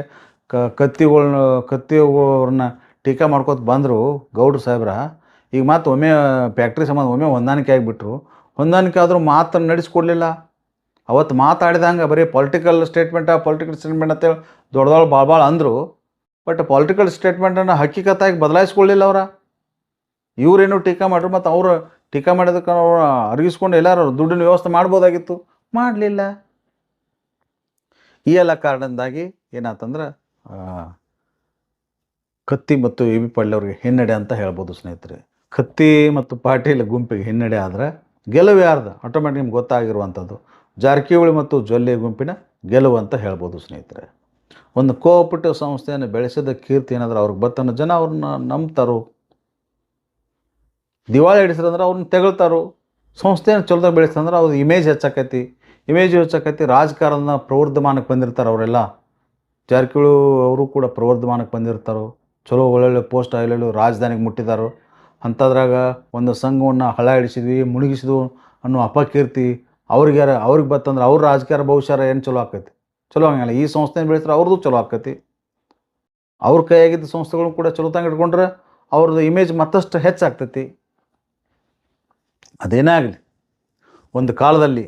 ಕ ಕತ್ತಿಗಳ್ನ, ಕತ್ತಿಯವ್ರನ್ನ ಟೀಕಾ ಮಾಡ್ಕೋತ ಬಂದರು ಗೌಡ್ರು ಸಾಹೇಬ್ರ. ಈಗ ಮತ್ತೆ ಒಮ್ಮೆ ಫ್ಯಾಕ್ಟ್ರಿ ಸಂಬಂಧ ಒಮ್ಮೆ ಹೊಂದಾಣಿಕೆ ಆಗಿಬಿಟ್ರು. ಹೊಂದಾಣಿಕೆ ಆದರೂ ಮಾತನ್ನು ನಡೆಸ್ಕೊಡ್ಲಿಲ್ಲ. ಅವತ್ತು ಮಾತಾಡಿದಂಗೆ ಬರೀ ಪೊಲಿಟಿಕಲ್ ಸ್ಟೇಟ್ಮೆಂಟ ಪೊಲಿಟಿಕಲ್ ಸ್ಟೇಟ್ಮೆಂಟ್ ಅಂತೇಳಿ ದೊಡ್ಡ ದೊಡ್ಡ ಭಾಳ ಭಾಳ ಅಂದರು. ಬಟ್ ಪೊಲಿಟಿಕಲ್ ಸ್ಟೇಟ್ಮೆಂಟನ್ನು ಹಕ್ಕಿಕತ್ತಾಗಿ ಬದಲಾಯಿಸ್ಕೊಳ್ಳಿಲ್ಲ ಅವರ. ಇವರೇನು ಟೀಕಾ ಮಾಡ್ರು ಮತ್ತು ಅವರು ಟೀಕಾ ಮಾಡಿದಕ್ಕೆ ಅವರು ಅರಗಿಸ್ಕೊಂಡು ಎಲ್ಲರೂ ದುಡ್ಡಿನ ವ್ಯವಸ್ಥೆ ಮಾಡ್ಬೋದಾಗಿತ್ತು. ಮಾಡಲಿಲ್ಲ. ಈ ಎಲ್ಲ ಕಾರಣದಿಂದಾಗಿ ಏನಾತಂದ್ರೆ ಕತ್ತಿ ಮತ್ತು ಎ ಬಿ ಪಾಟೀಲ್ ಅವ್ರಿಗೆ ಹಿನ್ನಡೆ ಅಂತ ಹೇಳ್ಬೋದು ಸ್ನೇಹಿತರೆ. ಕತ್ತಿ ಮತ್ತು ಪಾಟೀಲ್ ಗುಂಪಿಗೆ ಹಿನ್ನಡೆ ಆದರೆ ಗೆಲುವು ಯಾರ್ದು? ಆಟೋಮೆಟಿಕ್ ನಿಮ್ಗೆ ಗೊತ್ತಾಗಿರುವಂಥದ್ದು. ಜಾರಕಿಹೊಳಿ ಮತ್ತು ಜೊಲ್ಲೆ ಗುಂಪಿನ ಗೆಲುವು ಅಂತ ಹೇಳ್ಬೋದು ಸ್ನೇಹಿತರೆ. ಒಂದು ಕೋಆಪರೇಟಿವ್ ಸಂಸ್ಥೆಯನ್ನು ಬೆಳೆಸಿದ ಕೀರ್ತಿ ಏನಾದರೂ ಅವ್ರಿಗೆ ಬತ್ತನ ಜನ ಅವ್ರನ್ನ ನಂಬ್ತಾರೋ? ದಿವಾಳಿ ಹಿಡಿಸ್ರಂದ್ರೆ ಅವ್ರನ್ನ ತೆಗಳ್ತಾರೋ? ಸಂಸ್ಥೆಯನ್ನು ಚಲೋದಾಗ ಬೆಳೆಸ್ತಂದ್ರೆ ಅವ್ರ ಇಮೇಜ್ ಹೆಚ್ಚಾಕೈತಿ. ಇಮೇಜ್ ಹೆಚ್ಚಾಕೈತಿ, ರಾಜಕಾರಣದ ಪ್ರವೃದ್ಧಮಾನಕ್ಕೆ ಬಂದಿರ್ತಾರೆ ಅವರೆಲ್ಲ. ಜಾರಕಿಹೊಳಿ ಅವರು ಕೂಡ ಪ್ರವರ್ಧಮಾನಕ್ಕೆ ಬಂದಿರ್ತಾರೋ, ಚಲೋ ಒಳ್ಳೊಳ್ಳೆ ಪೋಸ್ಟ್ ಆಗಲೇ ರಾಜಧಾನಿಗೆ ಮುಟ್ಟಿದಾರೋ, ಅಂಥದ್ರಾಗ ಒಂದು ಸಂಘವನ್ನು ಹಳ ಹಿಡಿಸಿದ್ವಿ ಮುಳುಗಿಸಿದ್ವು ಅನ್ನೋ ಅಪಕೀರ್ತಿ ಅವ್ರಿಗೆ ಯಾರ ಅವ್ರಿಗೆ ಬತ್ತಂದ್ರೆ ಅವ್ರ ರಾಜಕೀಯ ಭವಿಷ್ಯ ಏನು ಚಲೋ ಆಕೈತಿ? ಚಲೋ ಹಂಗಲ್ಲ, ಈ ಸಂಸ್ಥೆನ ಬೆಳೆಸಿದ್ರೆ ಅವ್ರದ್ದು ಚಲೋ ಆಕೈತಿ. ಅವ್ರ ಕೈಯಾಗಿದ್ದ ಸಂಸ್ಥೆಗಳು ಕೂಡ ಚಲೋ ತಂಗ ಇಟ್ಕೊಂಡ್ರೆ ಅವ್ರದ್ದು ಇಮೇಜ್ ಮತ್ತಷ್ಟು ಹೆಚ್ಚಾಗ್ತೈತಿ. ಅದೇನೇ ಆಗಲಿ, ಒಂದು ಕಾಲದಲ್ಲಿ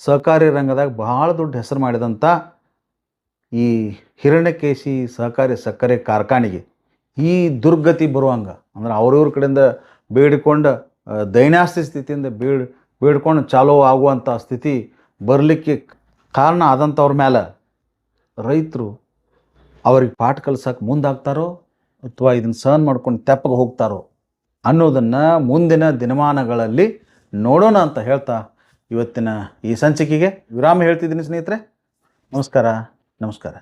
ಸಹಕಾರಿ ರಂಗದಾಗ ಬಹಳ ದೊಡ್ಡ ಹೆಸರು ಮಾಡಿದಂಥ ಈ ಹಿರಣ್ಯಕೇಶಿ ಸಹಕಾರಿ ಸಕ್ಕರೆ ಕಾರ್ಖಾನೆಗೆ ಈ ದುರ್ಗತಿ ಬರುವಂಗ, ಅಂದ್ರೆ ಅವ್ರವ್ರ ಕಡೆಯಿಂದ ಬೇಡಿಕೊಂಡು ದೈನಾಸ್ತಿ ಸ್ಥಿತಿಯಿಂದ ಬೇಡ್, ಬೇಡ್ಕೊಂಡು ಚಾಲೋ ಆಗುವಂಥ ಸ್ಥಿತಿ ಬರಲಿಕ್ಕೆ ಕಾರಣ ಆದಂಥವ್ರ ಮೇಲೆ ರೈತರು ಅವ್ರಿಗೆ ಪಾಠ ಕಲ್ಸೋಕೆ ಮುಂದಾಗ್ತಾರೋ ಅಥವಾ ಇದನ್ನು ಸಹನ್ ಮಾಡ್ಕೊಂಡು ತೆಪ್ಪಗೆ ಹೋಗ್ತಾರೋ ಅನ್ನೋದನ್ನು ಮುಂದಿನ ದಿನಮಾನಗಳಲ್ಲಿ ನೋಡೋಣ ಅಂತ ಹೇಳ್ತಾ ಇವತ್ತಿನ ಈ ಸಂಚಿಕೆಗೆ. ವಿರಾಮ ಹೇಳ್ತಿದ್ದೀನಿ ಸ್ನೇಹಿತರೆ. ನಮಸ್ಕಾರ. ನಮಸ್ಕಾರ.